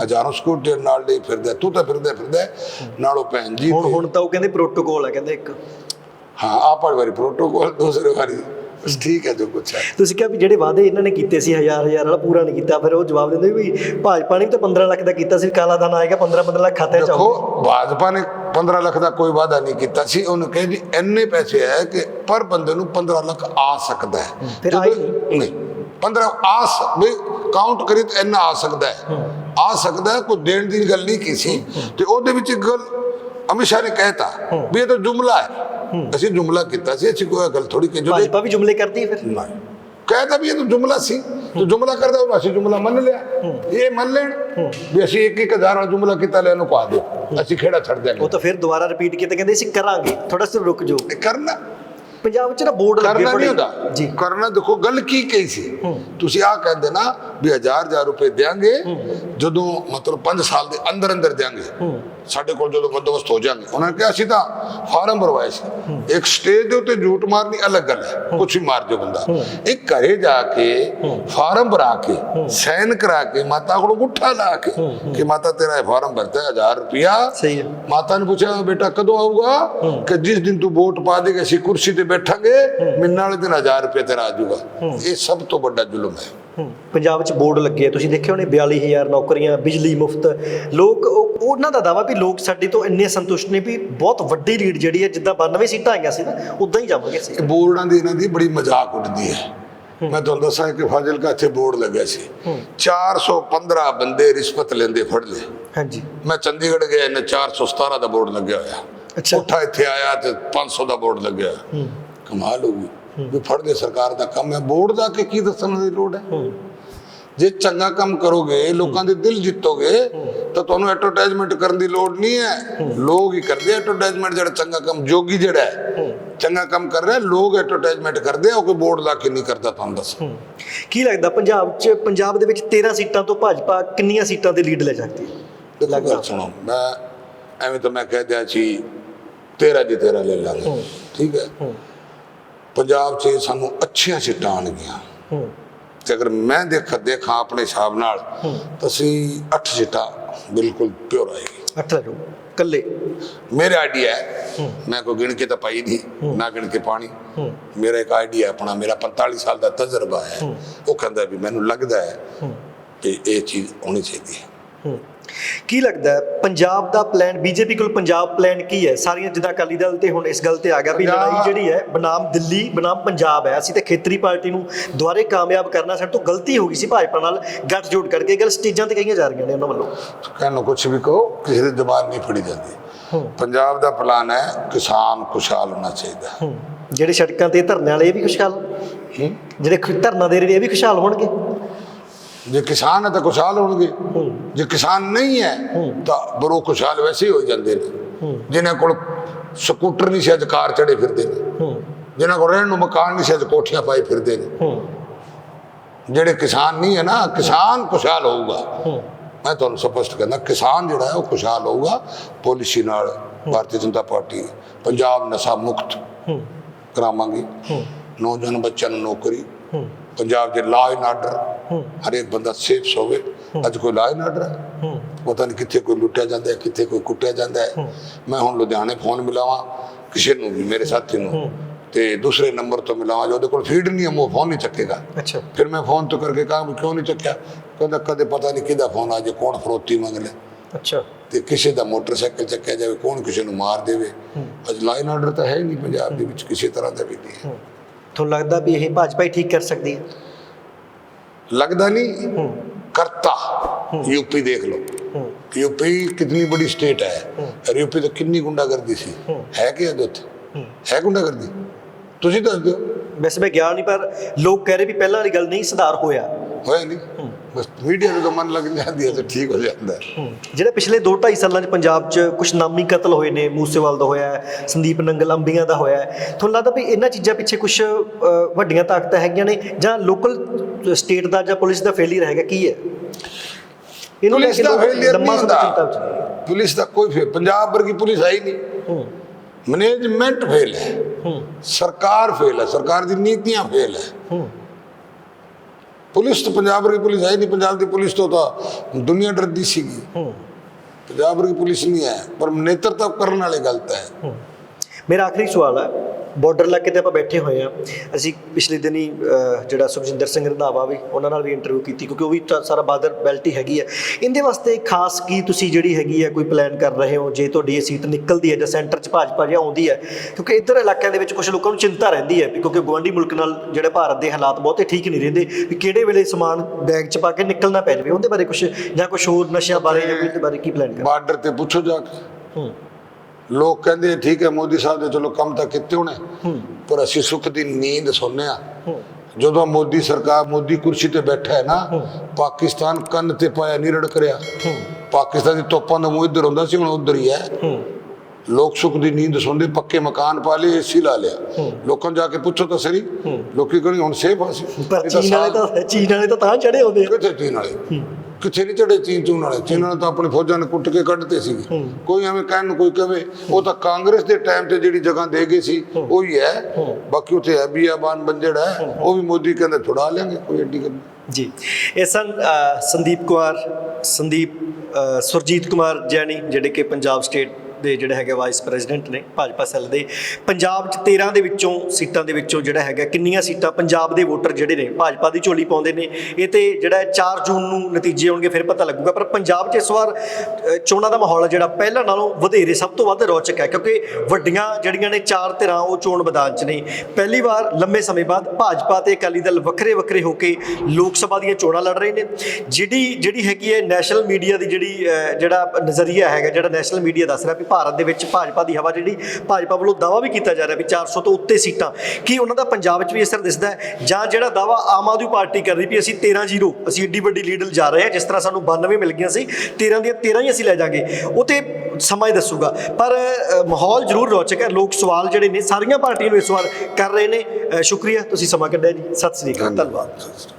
ਹਜ਼ਾਰਾਂ ਸਕੋਟੀ ਨਾਲ ਲਈ ਫਿਰਦਾ ਤੂੰ ਤਾਂ ਫਿਰਦਾ ਫਿਰਦਾ ਨਾਲੋਂ ਭੈਣ ਜੀ ਹੁਣ ਤੇ- ਹੁਣ ਤਾਂ ਉਹ ਕਹਿੰਦੇ ਪ੍ਰੋਟੋਕੋਲ ਹੈ ਕਹਿੰਦੇ ਇੱਕ। ਹਾਂ ਆਪ ਵਾਰੀ ਪ੍ਰੋਟੋਕੋਲ ਦੂਸਰੇ ਵਾਰੀ। ਬਸ ਠੀਕ ਹੈ ਜੋ ਕੁਛ ਹੈ। ਤੁਸੀਂ ਕਿਹਾ ਵੀ ਜਿਹੜੇ ਵਾਅਦੇ ਇਹਨਾਂ ਨੇ ਕੀਤੇ ਸੀ ਹਜ਼ਾਰ ਹਜ਼ਾਰ ਵਾਲਾ ਪੂਰਾ ਨਹੀਂ ਕੀਤਾ ਫਿਰ ਉਹ ਜਵਾਬ ਦਿੰਦੇ ਵੀ ਭਾਜਪਾ ਨੇ ਵੀ ਤਾਂ 15 ਲੱਖ ਦਾ ਕੀਤਾ ਸੀ ਕਾਲਾ ਧਨ ਆਏਗਾ 15 15 ਲੱਖ ਖਾਤੇ 'ਚ ਦੇਖੋ ਭਾਜਪਾ ਨੇ 15 ਲੱਖ ਦਾ ਕੋਈ ਵਾਅਦਾ ਨਹੀਂ ਕੀਤਾ ਸੀ ਉਹਨੇ ਕਿਹਾ ਜੀ ਇੰਨੇ ਪੈਸੇ ਹੈ ਕਿ ਪਰ ਬੰਦੇ ਨੂੰ 15 ਲੱਖ ਆ ਸਕਦਾ ਹੈ। ਫਿਰ ਆਏ ਨਹੀਂ। 15 ਆ ਸ- ਵੀ ਕਾਊਂਟ ਕਰੀ ਤਾਂ ਇੰਨਾ ਆ ਸਕਦਾ ਹੈ। ਆ ਸਕਦਾ ਕੋਈ ਦੇਣ ਦੀ ਗੱਲ ਨਹੀਂ ਕੀਤੀ। ਤੇ ਉਹਦੇ ਵਿੱਚ ਗੱਲ ਅਮਿਤ ਸ਼ਾਹ ਨੇ ਕਹਿਤਾ ਵੀ ਇਹ ਤਾਂ ਜੁਮਲਾ ਹੈ। ਅਸੀਂ ਜੁਮਲਾ ਕੀਤਾ ਸੀ ਅਸੀਂ ਕੋਈ ਗੱਲ ਥੋੜੀ ਕਿ ਜਦੋਂ ਭਾਜਪਾ ਵੀ ਜੁਮਲੇ ਕਰਦੀ ਹੈ ਫਿਰ? ਨਹੀਂ। ਕਹਿਤਾ ਵੀ ਇਹ ਤਾਂ ਜੁਮਲਾ ਸੀ। ਤੇ ਜੁਮਲਾ ਕਰਦਾ ਉਹ ਅਸੀਂ ਜੁਮਲਾ ਮੰਨ ਲਿਆ। ਇਹ ਮੰਨ ਲੈਣ ਵੀ ਅਸੀਂ ਇੱਕ ਇੱਕ ਹਜ਼ਾਰ ਵਾਲਾ ਜੁਮਲਾ ਕੀਤਾ ਲੈ ਇਹਨੂੰ ਪਾ ਦਿਓ। ਅਸੀਂ ਖੇੜਾ ਛੱਡ ਦਿਆਂਗੇ। ਉਹ ਤਾਂ ਫਿਰ ਦੁਬਾਰਾ ਰਿਪੀਟ ਕੀਤਾ ਕਹਿੰਦੇ ਅਸੀਂ ਕਰਾਂਗੇ। ਥੋੜਾ ਜਿਹਾ ਰੁਕ ਜਾਓ। ਇਹ ਕਰਨਾ। ਪੰਜਾਬ 'ਚ ਨਾ ਬੋਰਡ ਲੱਗੇ ਕਰਨਾ ਨਹੀਂ ਹੁੰਦਾ। ਜੀ। ਕਰਨਾ ਦੇਖੋ ਗੱਲ ਕੀ ਕਹੀ ਸੀ? ਤੁਸੀਂ ਆ ਕਹਿੰਦੇ ਨਾ ਵੀ ਹਜ਼ਾਰ ਹਜ਼ਾਰ ਰੁਪਏ ਦੇਾਂਗੇ ਜਦੋਂ ਮਤਲਬ 5 ਸਾਲ ਦੇ ਅੰਦਰ ਅੰਦਰ ਦੇਾਂਗੇ ਸਾਡੇ ਕੋਲ ਜਦੋਂ ਬੰਦੋਬਸਤ ਹੋ ਜਾਣਗੇ। ਉਹਨਾਂ ਨੇ ਕਿਹਾ ਅਸੀਂ ਤਾਂ ਫਾਰਮ ਭਰਵਾਏ ਸੀ। ਇੱਕ ਸਟੇਜ ਦੇ ਉੱਤੇ ਝੂਠ ਮਾਰਨੀ ਅਲੱਗ ਗੱਲ ਹੈ। ਕੁਛ ਵੀ ਮਾਰ ਜੋ ਬੰਦਾ। ਇੱਕ ਘਰੇ ਜਾ ਕੇ ਫਾਰਮ ਭਰਾ ਕੇ ਸਾਈਨ ਕਰਾ ਕੇ ਮਾਤਾ ਕੋਲ ਗੁੱਠਾ ਲਾ ਕੇ ਕਿ ਮਾਤਾ ਤੇਰਾ ਇਹ ਫਾਰਮ ਭਰਤਾ ਹੈ 1000 ਰੁਪਿਆ ਸਹੀ ਹੈ। ਮਾਤਾ ਨੇ ਪੁੱਛਿਆ ਬੇਟਾ ਕਦੋਂ ਆਊਗਾ? ਕਿ ਜਿਸ ਦਿਨ ਤੂੰ ਵੋਟ ਪਾ ਦੇਗਾ ਅਸੀਂ ਕੁਰਸੀ ਤੇ ਬੈਠਾਂਗੇ ਮਿਲਣ ਵਾਲੇ ਦਿਨ 1000 ਰੁਪਏ ਤੇਰਾ ਆ ਜਾਊਗਾ। ਇਹ ਸਭ ਤੋਂ ਵੱਡਾ ਜ਼ੁਲਮ ਹੂੰ। ਪੰਜਾਬ 'ਚ ਬੋਰਡ ਲੱਗੇ ਆ, ਤੁਸੀਂ ਦੇਖਿਆ ਹੋਣੇ 42000 ਨੌਕਰੀਆਂ ਬਿਜਲੀ ਮੁਫਤ। ਲੋਕ ਉਹ- ਉਹਨਾਂ ਦਾ ਦਾਵਾ ਵੀ ਲੋਕ ਸਾਡੇ ਤੋਂ ਇੰਨੇ ਸੰਤੁਸ਼ਟ ਨੇ ਵੀ ਬਹੁਤ ਵੱਡੀ ਲੀਡ ਜਿਹੜੀ ਹੈ ਜਿੱਦਾਂ 92 ਸੀਟਾਂ ਆਈਆਂ ਸੀ ਨਾ ਉਦਾਂ ਹੀ ਜਾਵਾਂਗੇ ਅਸੀਂ। ਬੋਰਡਾਂ ਦੀ ਇਹਨਾਂ ਦੀ ਬੜੀ ਮਜ਼ਾਕ ਉੱਡਦੀ ਹੈ। ਮੈਂ ਤੁਹਾਨੂੰ ਦੱਸਾਂ ਕਿ ਫਾਜ਼ਿਲਕਾ ਇੱਥੇ ਬੋਰਡ ਲੱਗਿਆ ਸੀ। 415 ਬੰਦੇ ਰਿਸ਼ਵਤ ਲੈਂਦੇ ਫੜ ਲਏ। ਹਾਂਜੀ। ਮੈਂ ਚੰਡੀਗੜ੍ਹ ਗਿਆ ਇਹਨੇ 417 ਦਾ ਬੋਰਡ ਲੱਗਿਆ ਹੋਇਆ। ਅੱਛਾ। ਉੱਠਾ ਇੱਥੇ ਆਇਆ ਤੇ 500 ਦਾ ਬੋਰਡ ਲੱਗਿਆ। ਕਮਾਲ ਹੋ ਗਈ। ਵੀ ਫੜਦੇ ਸਰਕਾਰ ਦਾ ਕੰਮ ਹੈ ਬੋਰਡ ਦਾ ਕਿ ਕੀ ਦੱਸਣ ਦੀ ਲੋੜ ਹੈ? ਜੇ ਚੰਗਾ ਕੰਮ ਕਰੋਗੇ ਲੋਕਾਂ ਦੇ ਦਿਲ ਜਿੱਤੋਗੇ ਤਾਂ ਤੁਹਾਨੂੰ ਐਡਵਰਟਾਈਜ਼ਮੈਂਟ ਕਰਨ ਦੀ ਲੋੜ ਨਹੀਂ ਹੈ। ਲੋਕ ਹੀ ਕਰਦੇ ਐਡਵਰਟਾਈਜ਼ਮੈਂਟ ਜਿਹੜਾ ਚੰਗਾ ਕੰਮ ਜੋਗੀ ਜਿਹੜਾ ਹੈ। ਚੰਗਾ ਕੰਮ ਕਰ ਰਿਹਾ ਲੋਕ ਐਡਵਰਟਾਈਜ਼ਮੈਂਟ ਕਰਦੇ ਆ ਉਹ ਕੋਈ ਬੋਰਡ ਲਾ ਕੇ ਨਹੀਂ ਕਰਦਾ ਤੁਹਾਨੂੰ ਦੱਸ। ਕੀ ਲੱਗਦਾ ਪੰਜਾਬ 'ਚ ਪੰਜਾਬ ਦੇ ਵਿੱਚ 13 ਸੀਟਾਂ ਤੋਂ ਭਾਜਪਾ ਕਿੰਨੀਆਂ ਸੀਟਾਂ ਤੇ ਲੀਡ ਲੈ ਸਕਦੀ ਹੈ? ਗੱਲ ਸੁਣੋ ਮੈਂ ਐਵੇਂ ਤਾਂ ਮੈਂ ਕਹਿ ਦਿਆ ਸੀ 13 ਦੀ 13 ਲੈ ਲਾਂਗੇ। ਠੀਕ ਹੈ। ਪੰਜਾਬ 'ਚ ਸਾਨੂੰ ਅੱਛੀਆਂ ਸੀਟਾਂ ਆਣਗੀਆਂ ਹੂੰ। ਤੇ ਅਗਰ ਮੈਂ ਦੇਖ ਦੇਖਾਂ ਆਪਣੇ ਹਿਸਾਬ ਨਾਲ ਤਾਂ ਅਸੀਂ 8 ਸੀਟਾਂ ਬਿਲਕੁਲ ਪਿਓਰ ਆਏਗੀ ਅੱਠ ਲੈ ਜਾਓ ਕੱਲੇ ਮੇਰਾ ਆਈਡੀਆ ਹੈ। ਮੈਂ ਕੋਈ ਗਿਣ ਕੇ ਤਾਂ ਪਾਈ ਨਹੀਂ ਨਾ ਗਿਣ ਕੇ ਪਾਣੀ। ਮੇਰਾ ਇੱਕ ਆਈਡੀਆ ਆਪਣਾ ਮੇਰਾ 45 ਸਾਲ ਦਾ ਤਜਰਬਾ ਹੈ। ਉਹ ਕਹਿੰਦਾ ਵੀ ਮੈਨੂੰ ਲੱਗਦਾ ਹੈ ਕਿ ਇਹ ਚੀਜ਼ ਹੋਣੀ ਚਾਹੀਦੀ ਹੂੰ। ਕੀ ਲੱਗਦਾ ਹੈ, ਪੰਜਾਬ ਦਾ ਪਲਾਨ ਬੀਜੇਪੀ ਕੋਲ ਪੰਜਾਬ ਪਲਾਨ ਕੀ ਹੈ? ਸਾਰੀਆਂ ਜਿੱਦਾਂ ਅਕਾਲੀ ਦਲ ਤੇ ਹੁਣ ਇਸ ਗੱਲ ਤੇ ਆ ਗਿਆ ਵੀ ਲੜਾਈ ਜਿਹੜੀ ਹੈ ਬਨਾਮ ਦਿੱਲੀ ਬਨਾਮ ਪੰਜਾਬ ਹੈ। ਅਸੀਂ ਤਾਂ ਖੇਤਰੀ ਪਾਰਟੀ ਨੂੰ ਦੁਆਰੇ ਕਾਮਯਾਬ ਕਰਨਾ ਸਾਡੇ ਤੋਂ ਗਲਤੀ ਹੋ ਗਈ ਸੀ ਭਾਜਪਾ ਨਾਲ ਗੱਠਜੋੜ ਕਰਕੇ। ਇਹ ਗੱਲ ਸਟੇਜਾਂ ਤੇ ਕਹੀਆਂ ਜਾ ਰਹੀਆਂ ਨੇ ਉਹਨਾਂ ਵੱਲੋਂ। ਕਹਿਣ ਨੂੰ ਕੁਝ ਵੀ ਕਹੋ ਕਿਸੇ ਦੀ ਜ਼ਬਾਨ ਨਹੀਂ ਫੜੀ ਜਾਂਦੀ। ਪੰਜਾਬ ਦਾ ਪਲਾਨ ਹੈ ਕਿਸਾਨ ਖੁਸ਼ਹਾਲ ਹੋਣਾ ਚਾਹੀਦਾ। ਜਿਹੜੇ ਸੜਕਾਂ ਤੇ ਧਰਨੇ ਵਾਲੇ ਇਹ ਵੀ ਖੁਸ਼ਹਾਲ? ਜਿਹੜੇ ਧਰਨਾ ਦੇ ਰਹੇ ਇਹ ਵੀ ਖੁਸ਼ਹਾਲ ਹੋਣਗੇ? ਜੇ ਕਿਸਾਨ ਹੈ ਤਾਂ ਖੁਸ਼ਹਾਲ ਹੋਣਗੇ। ਜੇ ਕਿਸਾਨ ਨਹੀਂ ਹੈ ਤਾਂ ਬਰੋ ਖੁਸ਼ਹਾਲ ਵੈਸੇ ਹੀ ਹੋ ਜਾਂਦੇ ਨੇ। ਜਿਨ੍ਹਾਂ ਕੋਲ ਸਕੂਟਰ ਨਹੀਂ ਸੀ ਅੱਜ ਕਾਰ ਚੜੇ ਫਿਰਦੇ ਨੇ। ਜਿਨ੍ਹਾਂ ਕੋਲ ਰਹਿਣ ਨੂੰ ਮਕਾਨ ਨਹੀਂ ਸੀ ਅੱਜ ਕੋਠੀਆਂ ਪਾਈ ਫਿਰਦੇ ਨੇ। ਜਿਹੜੇ ਕਿਸਾਨ ਨਹੀਂ ਹੈ ਨਾ ਕਿਸਾਨ ਖੁਸ਼ਹਾਲ ਹੋਊਗਾ। ਮੈਂ ਤੁਹਾਨੂੰ ਸਪਸ਼ਟ ਕਹਿੰਦਾ ਕਿਸਾਨ ਜਿਹੜਾ ਹੈ ਉਹ ਖੁਸ਼ਹਾਲ ਹੋਊਗਾ। ਪਾਲਿਸੀ ਨਾਲ ਭਾਰਤੀ ਜਨਤਾ ਪਾਰਟੀ ਪੰਜਾਬ ਨਸ਼ਾ ਮੁਕਤ ਕਰਾਵਾਂਗੇ। ਨੌਜਵਾਨ ਬੱਚਿਆਂ ਨੂੰ ਨੌਕਰੀ। ਪੰਜਾਬ ਦੇ ਲਾਅ ਐਂਡ ਆਰਡਰ ਹਰੇਕ ਬੰਦਾ ਸੇਫ ਹੋਵੇ ਅੱਜ ਕੋਈ ਲਾਅ ਐਂਡ ਆਰਡਰ ਹੈ? ਪਤਾ ਨਹੀਂ ਕਿੱਥੇ ਕੋਈ ਲੁੱਟਿਆ ਜਾਂਦਾ ਹੈ ਕਿੱਥੇ ਕੋਈ ਕੁੱਟਿਆ ਜਾਂਦਾ ਹੈ। ਮੈਂ ਹੁਣ ਲੁਧਿਆਣੇ ਫੋਨ ਮਿਲਾਵਾਂ ਕਿਸੇ ਨੂੰ ਵੀ ਮੇਰੇ ਸਾਥੀ ਨੂੰ। ਤੇ ਦੂਸਰੇ ਨੰਬਰ ਤੋਂ ਮਿਲਾਵਾਂ ਜੋ ਉਹਦੇ ਕੋਲ ਫੀਡ ਨਹੀਂ ਹੈ ਉਹ ਫੋਨ ਨਹੀਂ ਚੱਕੇਗਾ। ਅੱਛਾ। ਫਿਰ ਮੈਂ ਫੋਨ ਤੋਂ ਕਰਕੇ ਕਹਾਂ ਕਿਉਂ ਨਹੀਂ ਚੱਕਿਆ? ਕਹਿੰਦਾ ਕਦੇ ਪਤਾ ਨਹੀਂ ਕਿਹਦਾ ਫੋਨ ਆ ਜੇ ਕੌਣ ਫਰੋਤੀ ਮੰਗ ਲੈ। ਅੱਛਾ। ਤੇ ਕਿਸੇ ਦਾ ਮੋਟਰਸਾਈਕਲ ਚੱਕਿਆ ਜਾਵੇ ਕੌਣ ਕਿਸੇ ਨੂੰ ਮਾਰ ਦੇਵੇ। ਅੱਜ ਲਾਈਨ ਆਰਡਰ ਤਾਂ ਹੈ ਨਹੀਂ ਪੰਜਾਬ ਦੇ ਵਿੱਚ ਕਿਸੇ ਤਰ੍ਹਾਂ ਦਾ ਵੀ ਨਹੀਂ ਹੂੰ। ਤੁਹਾਨੂੰ ਲੱਗਦਾ ਵੀ ਇਹ ਭਾਜਪਾ ਹੀ ਠੀਕ ਕਰ ਸਕਦੀ ਹੈ लगता नहीं ਹੂੰ करता यूपी देख लो ਹੂੰ यूपी कितनी बड़ी स्टेट है और यूपी तो कितनी गुंडागर्दी सी है कि अज उत्थे है गुंडागर्दी ਤੁਸੀਂ ਦੱਸ ਦਿਓ ਵੈਸੇ ਮੈਂ ਗਿਆ ਨਹੀਂ ਪਰ ਲੋਕ ਕਹਿ ਰਹੇ ਵੀ ਪਹਿਲਾਂ ਵਾਲੀ ਗੱਲ ਨਹੀਂ ਸੁਧਾਰ ਹੋਇਆ ਹੋਇਆ ਨਹੀਂ ਬਸ ਮੀਡੀਆ ਜਦੋਂ ਮਨ ਲੱਗ ਜਾਂਦੀ ਹੈ ਤਾਂ ਠੀਕ ਹੋ ਜਾਂਦਾ ਹੈ। ਜਿਹੜੇ ਪਿਛਲੇ 2.5 ਸਾਲਾਂ 'ਚ ਪੰਜਾਬ 'ਚ ਕੁਝ ਨਾਮੀ ਕਤਲ ਹੋਏ ਨੇ ਮੂਸੇਵਾਲ ਦਾ ਹੋਇਆ ਹੈ, ਸੰਦੀਪ ਨੰਗਲ ਅੰਬੀਆਂ ਦਾ ਹੋਇਆ ਹੈ। ਤੁਹਾਨੂੰ ਲੱਗਦਾ ਵੀ ਇਹਨਾਂ ਚੀਜ਼ਾਂ ਪਿੱਛੇ ਕੁਝ ਵੱਡੀਆਂ ਤਾਕਤਾਂ ਹੈਗੀਆਂ ਨੇ ਜਾਂ ਲੋਕਲ ਸਟੇਟ ਦਾ ਜਾਂ ਪੁਲਿਸ ਦਾ ਫੇਲਿਅਰ ਹੈਗਾ ਕੀ ਹੈ? ਇਹਨੂੰ ਲੈ ਪੁਲਿਸ ਕੇ ਦਾ ਲੋਕ ਫੇਲਿਅਰ ਲੰਮਾ ਨਹੀਂ ਸਮਾਂ ਚਿੰਤਾ ਵਿੱਚ ਨੇ। ਪੁਲਿਸ ਦਾ ਕੋਈ ਫੇ ਪੰਜਾਬ ਵਰਗੀ ਪੁਲਿਸ ਹੈ ਹੀ ਨਹੀਂ। ਹੂੰ। ਮੈਨੇਜਮੈਂਟ ਫੇਲ ਹੈ। ਹੂੰ। ਸਰਕਾਰ ਫੇਲ ਹੈ। ਸਰਕਾਰ ਦੀ ਨੀਤੀਆਂ ਫੇਲ ਹੈ। ਹੂੰ। ਪੁਲਿਸ ਤਾਂ ਪੰਜਾਬ ਵਰਗੀ ਪੁਲਿਸ ਹੈ ਨਹੀਂ। ਪੰਜਾਬ ਦੀ ਪੁਲਿਸ ਤੋਂ ਤਾਂ ਦੁਨੀਆ ਡਰਦੀ ਸੀਗੀ। ਹੂੰ। ਪੰਜਾਬ ਵਰਗੀ ਪੁਲਿਸ ਨਹੀਂ ਹੈ। ਪਰ ਨੇਤਰਤਾ ਕਰਨ ਵਾਲੇ ਗਲਤ ਹੂੰ। ਮੇਰਾ ਆਖਰੀ ਸਵਾਲ ਹੈ ਬਾਰਡਰ ਇਲਾਕੇ ਤੇ ਆਪਾਂ ਬੈਠੇ ਹੋਏ ਆ ਅਸੀਂ ਪਿਛਲੇ ਦਿਨੀ ਜਿਹੜਾ ਸੁਖਜਿੰਦਰ ਸਿੰਘ ਰੰਧਾਵਾ ਵੀ ਉਹਨਾਂ ਨਾਲ ਵੀ ਇੰਟਰਵਿਊ ਕੀਤੀ ਕਿਉਂਕਿ ਉਹ ਵੀ ਸਾਰਾ ਬਾਦਰ ਬੈਲਟ ਹੈਗੀ ਹੈ। ਇਹਦੇ ਵਾਸਤੇ ਖਾਸ ਕੀ ਤੁਸੀਂ ਜਿਹੜੀ ਹੈਗੀ ਹੈ ਕੋਈ ਪਲਾਨ ਕਰ ਰਹੇ ਹੋ? ਜੇ ਤੁਹਾਡੀ ਇਹ ਸੀਟ ਨਿਕਲਦੀ ਹੈ ਜਾਂ ਸੈਂਟਰ 'ਚ ਭਾਜਪਾ ਜਾਂ ਆਉਂਦੀ ਹੈ ਕਿਉਂਕਿ ਇੱਧਰ ਇਲਾਕਿਆਂ ਦੇ ਵਿੱਚ ਕੁਝ ਲੋਕਾਂ ਨੂੰ ਚਿੰਤਾ ਰਹਿੰਦੀ ਹੈ ਕਿਉਂਕਿ ਗਵਾਂਢੀ ਮੁਲਕ ਨਾਲ ਜਿਹੜੇ ਭਾਰਤ ਦੇ ਹਾਲਾਤ ਬਹੁਤੇ ਠੀਕ ਨਹੀਂ ਰਹਿੰਦੇ ਵੀ ਕਿਹੜੇ ਵੇਲੇ ਸਮਾਨ ਬੈਗ 'ਚ ਪਾ ਕੇ ਨਿਕਲਣਾ ਪੈ ਜਾਵੇ। ਉਹਦੇ ਬਾਰੇ ਕੁਝ ਜਾਂ ਕੁਝ ਹੋਰ ਨਸ਼ਿਆਂ ਬਾਰੇ ਜਾਂ ਕੋਈ ਬਾਰੇ ਕੀ ਪਲਾਨ ਕਰ ਬਾਰਡਰ ਤੇ ਪੁੱਛੋ ਜਾ ਕੇ। ਹੂੰ। ਲੋਕ ਕਹਿੰਦੇ ਠੀਕ ਹੈ ਮੋਦੀ ਸਾਹਿਬ ਦੇ ਚਲੋ ਕੰਮ ਤਾਂ ਕੀਤੇ ਹੋਣੇ ਪਰ ਅਸੀਂ ਸੁੱਖ ਦੀ ਨੀਂਦ ਸੌਂਦੇ ਆ ਜਦੋਂ ਮੋਦੀ ਸਰਕਾਰ ਮੋਦੀ ਕੁਰਸੀ ਤੇ ਬੈਠਾ ਹੈ ਨਾ ਪਾਕਿਸਤਾਨ ਕੰਨ ਤੇ ਪਾਇਆ ਨਹੀਂ ਰੜਕ ਰਿਹਾ ਪਾਕਿਸਤਾਨ ਦੀ ਤੋਪਾਂ ਦਾ ਮੂੰਹ ਇੱਧਰ ਹੁੰਦਾ ਸੀ ਹੁਣ ਉੱਧਰ ਹੀ ਹੈ। ਲੋਕ ਸੁੱਖ ਦੀ ਨੀਂਦ ਸੌਂਦੇ ਪੱਕੇ ਮਕਾਨ ਪਾ ਲਏ ਏਸੀ ਲਾ ਲਿਆ। ਲੋਕਾਂ ਨੂੰ ਜਾ ਕੇ ਪੁੱਛੋ ਤਾਂ ਸਹੀ। ਲੋਕੀ ਕਹਿੰਦੇ ਹੁਣ ਸੇਫ ਆ ਸੀ ਪਰ ਚੀਨ ਵਾਲੇ ਤਾਂ ਚੀਨ ਵਾਲੇ ਤਾਂ ਤਾਂ ਚੜੇ ਆਉਂਦੇ ਕਿੱਥੇ ਚੀਨ ਵਾਲੇ? ਕਿੱਥੇ ਨਹੀਂ ਚੜੇ ਚੀਨ ਚੂਨ ਵਾਲੇ ਚੀਨ ਵਾਲੇ ਤਾਂ ਆਪਣੀ ਫੌਜਾਂ ਨੇ ਕੁੱਟ ਕੇ ਕੱਢਤੇ ਸੀ ਕੋਈ ਐਵੇਂ ਕਹਿਣ ਨੂੰ ਕੋਈ ਕਵੇ ਉਹ ਤਾਂ ਕਾਂਗਰਸ ਦੇ ਟਾਈਮ ਤੇ ਜਿਹੜੀ ਜਗ੍ਹਾ ਦੇ ਗਏ ਸੀ ਉਹੀ ਹੈ। ਬਾਕੀ ਉੱਥੇ ਐਬੀਆਬਾਨ ਬੰਜੜ ਹੈ ਉਹ ਵੀ ਮੋਦੀ ਕਹਿੰਦੇ ਛੁਡਾ ਲੈਣਗੇ ਕੋਈ ਐਡੀ ਗੱਲ। ਜੀ। ਇਹ ਅ, ਸੰਦੀਪ ਕੁਮਾਰ ਸੰਦੀਪ ਸੁਰਜੀਤ ਕੁਮਾਰ ਜੈਨੀ ਜਿਹੜੇ ਕਿ ਪੰਜਾਬ ਸਟੇਟ ਦੇ ਜਿਹੜੇ ਹੈਗੇ ਵਾਈਸ ਪ੍ਰੈਜ਼ੀਡੈਂਟ ਨੇ, ਭਾਜਪਾ ਸੈੱਲ ਦੇ, ਪੰਜਾਬ 'ਚ 13 ਦੇ ਵਿੱਚੋਂ ਸੀਟਾਂ ਦੇ ਵਿੱਚੋਂ ਜਿਹੜਾ ਹੈਗਾ ਕਿੰਨੀਆਂ ਸੀਟਾਂ ਪੰਜਾਬ ਦੇ ਵੋਟਰ ਜਿਹੜੇ ਨੇ, ਭਾਜਪਾ ਦੀ ਝੋਲੀ ਪਾਉਂਦੇ ਨੇ। ਇਹ ਤੇ ਜਿਹੜਾ ਹੈ 4 ਜੂਨ ਨੂੰ ਨਤੀਜੇ ਆਉਣਗੇ, ਫਿਰ ਪਤਾ ਲੱਗੂਗਾ। ਪਰ ਪੰਜਾਬ 'ਚ ਇਸ ਵਾਰ ਚੋਣਾਂ ਦਾ ਮਾਹੌਲ ਜਿਹੜਾ ਪਹਿਲਾਂ ਨਾਲੋਂ ਵਧੇਰੇ, ਸਭ ਤੋਂ ਵੱਧ ਰੌਚਕ ਹੈ, ਕਿਉਂਕਿ ਵੱਡੀਆਂ ਜਿਹੜੀਆਂ ਨੇ ਚਾਰ ਧਿਰਾਂ, ਉਹ ਚੋਣ ਮੈਦਾਨ 'ਚ ਨੇ। ਪਹਿਲੀ ਵਾਰ ਲੰਮੇ ਸਮੇਂ ਬਾਅਦ ਭਾਜਪਾ ਤੇ ਅਕਾਲੀ ਦਲ ਵੱਖਰੇ ਵੱਖਰੇ ਹੋ ਕੇ ਲੋਕ ਸਭਾ ਦੀਆਂ ਚੋਣਾਂ ਲੜ ਰਹੇ ਨੇ। ਜਿਹੜੀ ਜਿਹੜੀ ਹੈਗੀ ਹੈ ਨੈਸ਼ਨਲ ਮੀਡੀਆ ਦੀ ਜਿਹੜੀ ਜਿਹੜਾ ਨਜ਼ਰੀਆ ਹੈਗਾ, ਜਿਹੜਾ ਨੈਸ਼ਨਲ ਮੀਡੀਆ ਦੱਸ ਰਿਹਾ ਵੀ ਭਾਰਤ ਦੇ ਵਿੱਚ ਭਾਜਪਾ ਦੀ ਹਵਾ ਜਿਹੜੀ ਭਾਜਪਾ ਵੱਲੋਂ ਦਾਵਾ ਵੀ ਕੀਤਾ ਜਾ ਰਿਹਾ ਵੀ 400 ਤੋਂ ਉੱਤੇ ਸੀਟਾਂ। ਕੀ ਉਹਨਾਂ ਦਾ ਪੰਜਾਬ 'ਚ ਵੀ ਅਸਰ ਦਿਸਦਾ ਹੈ? ਜਾਂ ਜਿਹੜਾ ਦਾਵਾ ਆਮ ਆਦਮੀ ਪਾਰਟੀ ਕਰ ਰਹੀ ਵੀ ਅਸੀਂ 13-0 ਅਸੀਂ ਏਡੀ ਵੱਡੀ ਲੀਡ ਜਾ ਰਹੇ ਹਾਂ ਜਿਸ ਤਰ੍ਹਾਂ ਸਾਨੂੰ 92 ਮਿਲ ਗਈਆਂ ਸੀ 13 ਦੀਆਂ 13 ਹੀ ਅਸੀਂ ਲੈ ਜਾਾਂਗੇ। ਉਹ ਤੇ ਸਮਾਂ ਹੀ ਦੱਸੂਗਾ। ਪਰ ਮਾਹੌਲ ਜ਼ਰੂਰ ਰੌਚਕ ਹੈ। ਲੋਕ ਸਵਾਲ ਜਿਹੜੇ ਨੇ ਸਾਰੀਆਂ ਪਾਰਟੀਆਂ ਨੂੰ ਇਸ ਵਾਰ ਕਰ ਰਹੇ ਨੇ। ਸ਼ੁਕਰੀਆ। ਤੁਸੀਂ ਸਮਾਂ ਕੱਢਿਆ ਜੀ। ਸਤਿ ਸ੍ਰੀ ਅਕਾਲ। ਧੰਨਵਾਦ।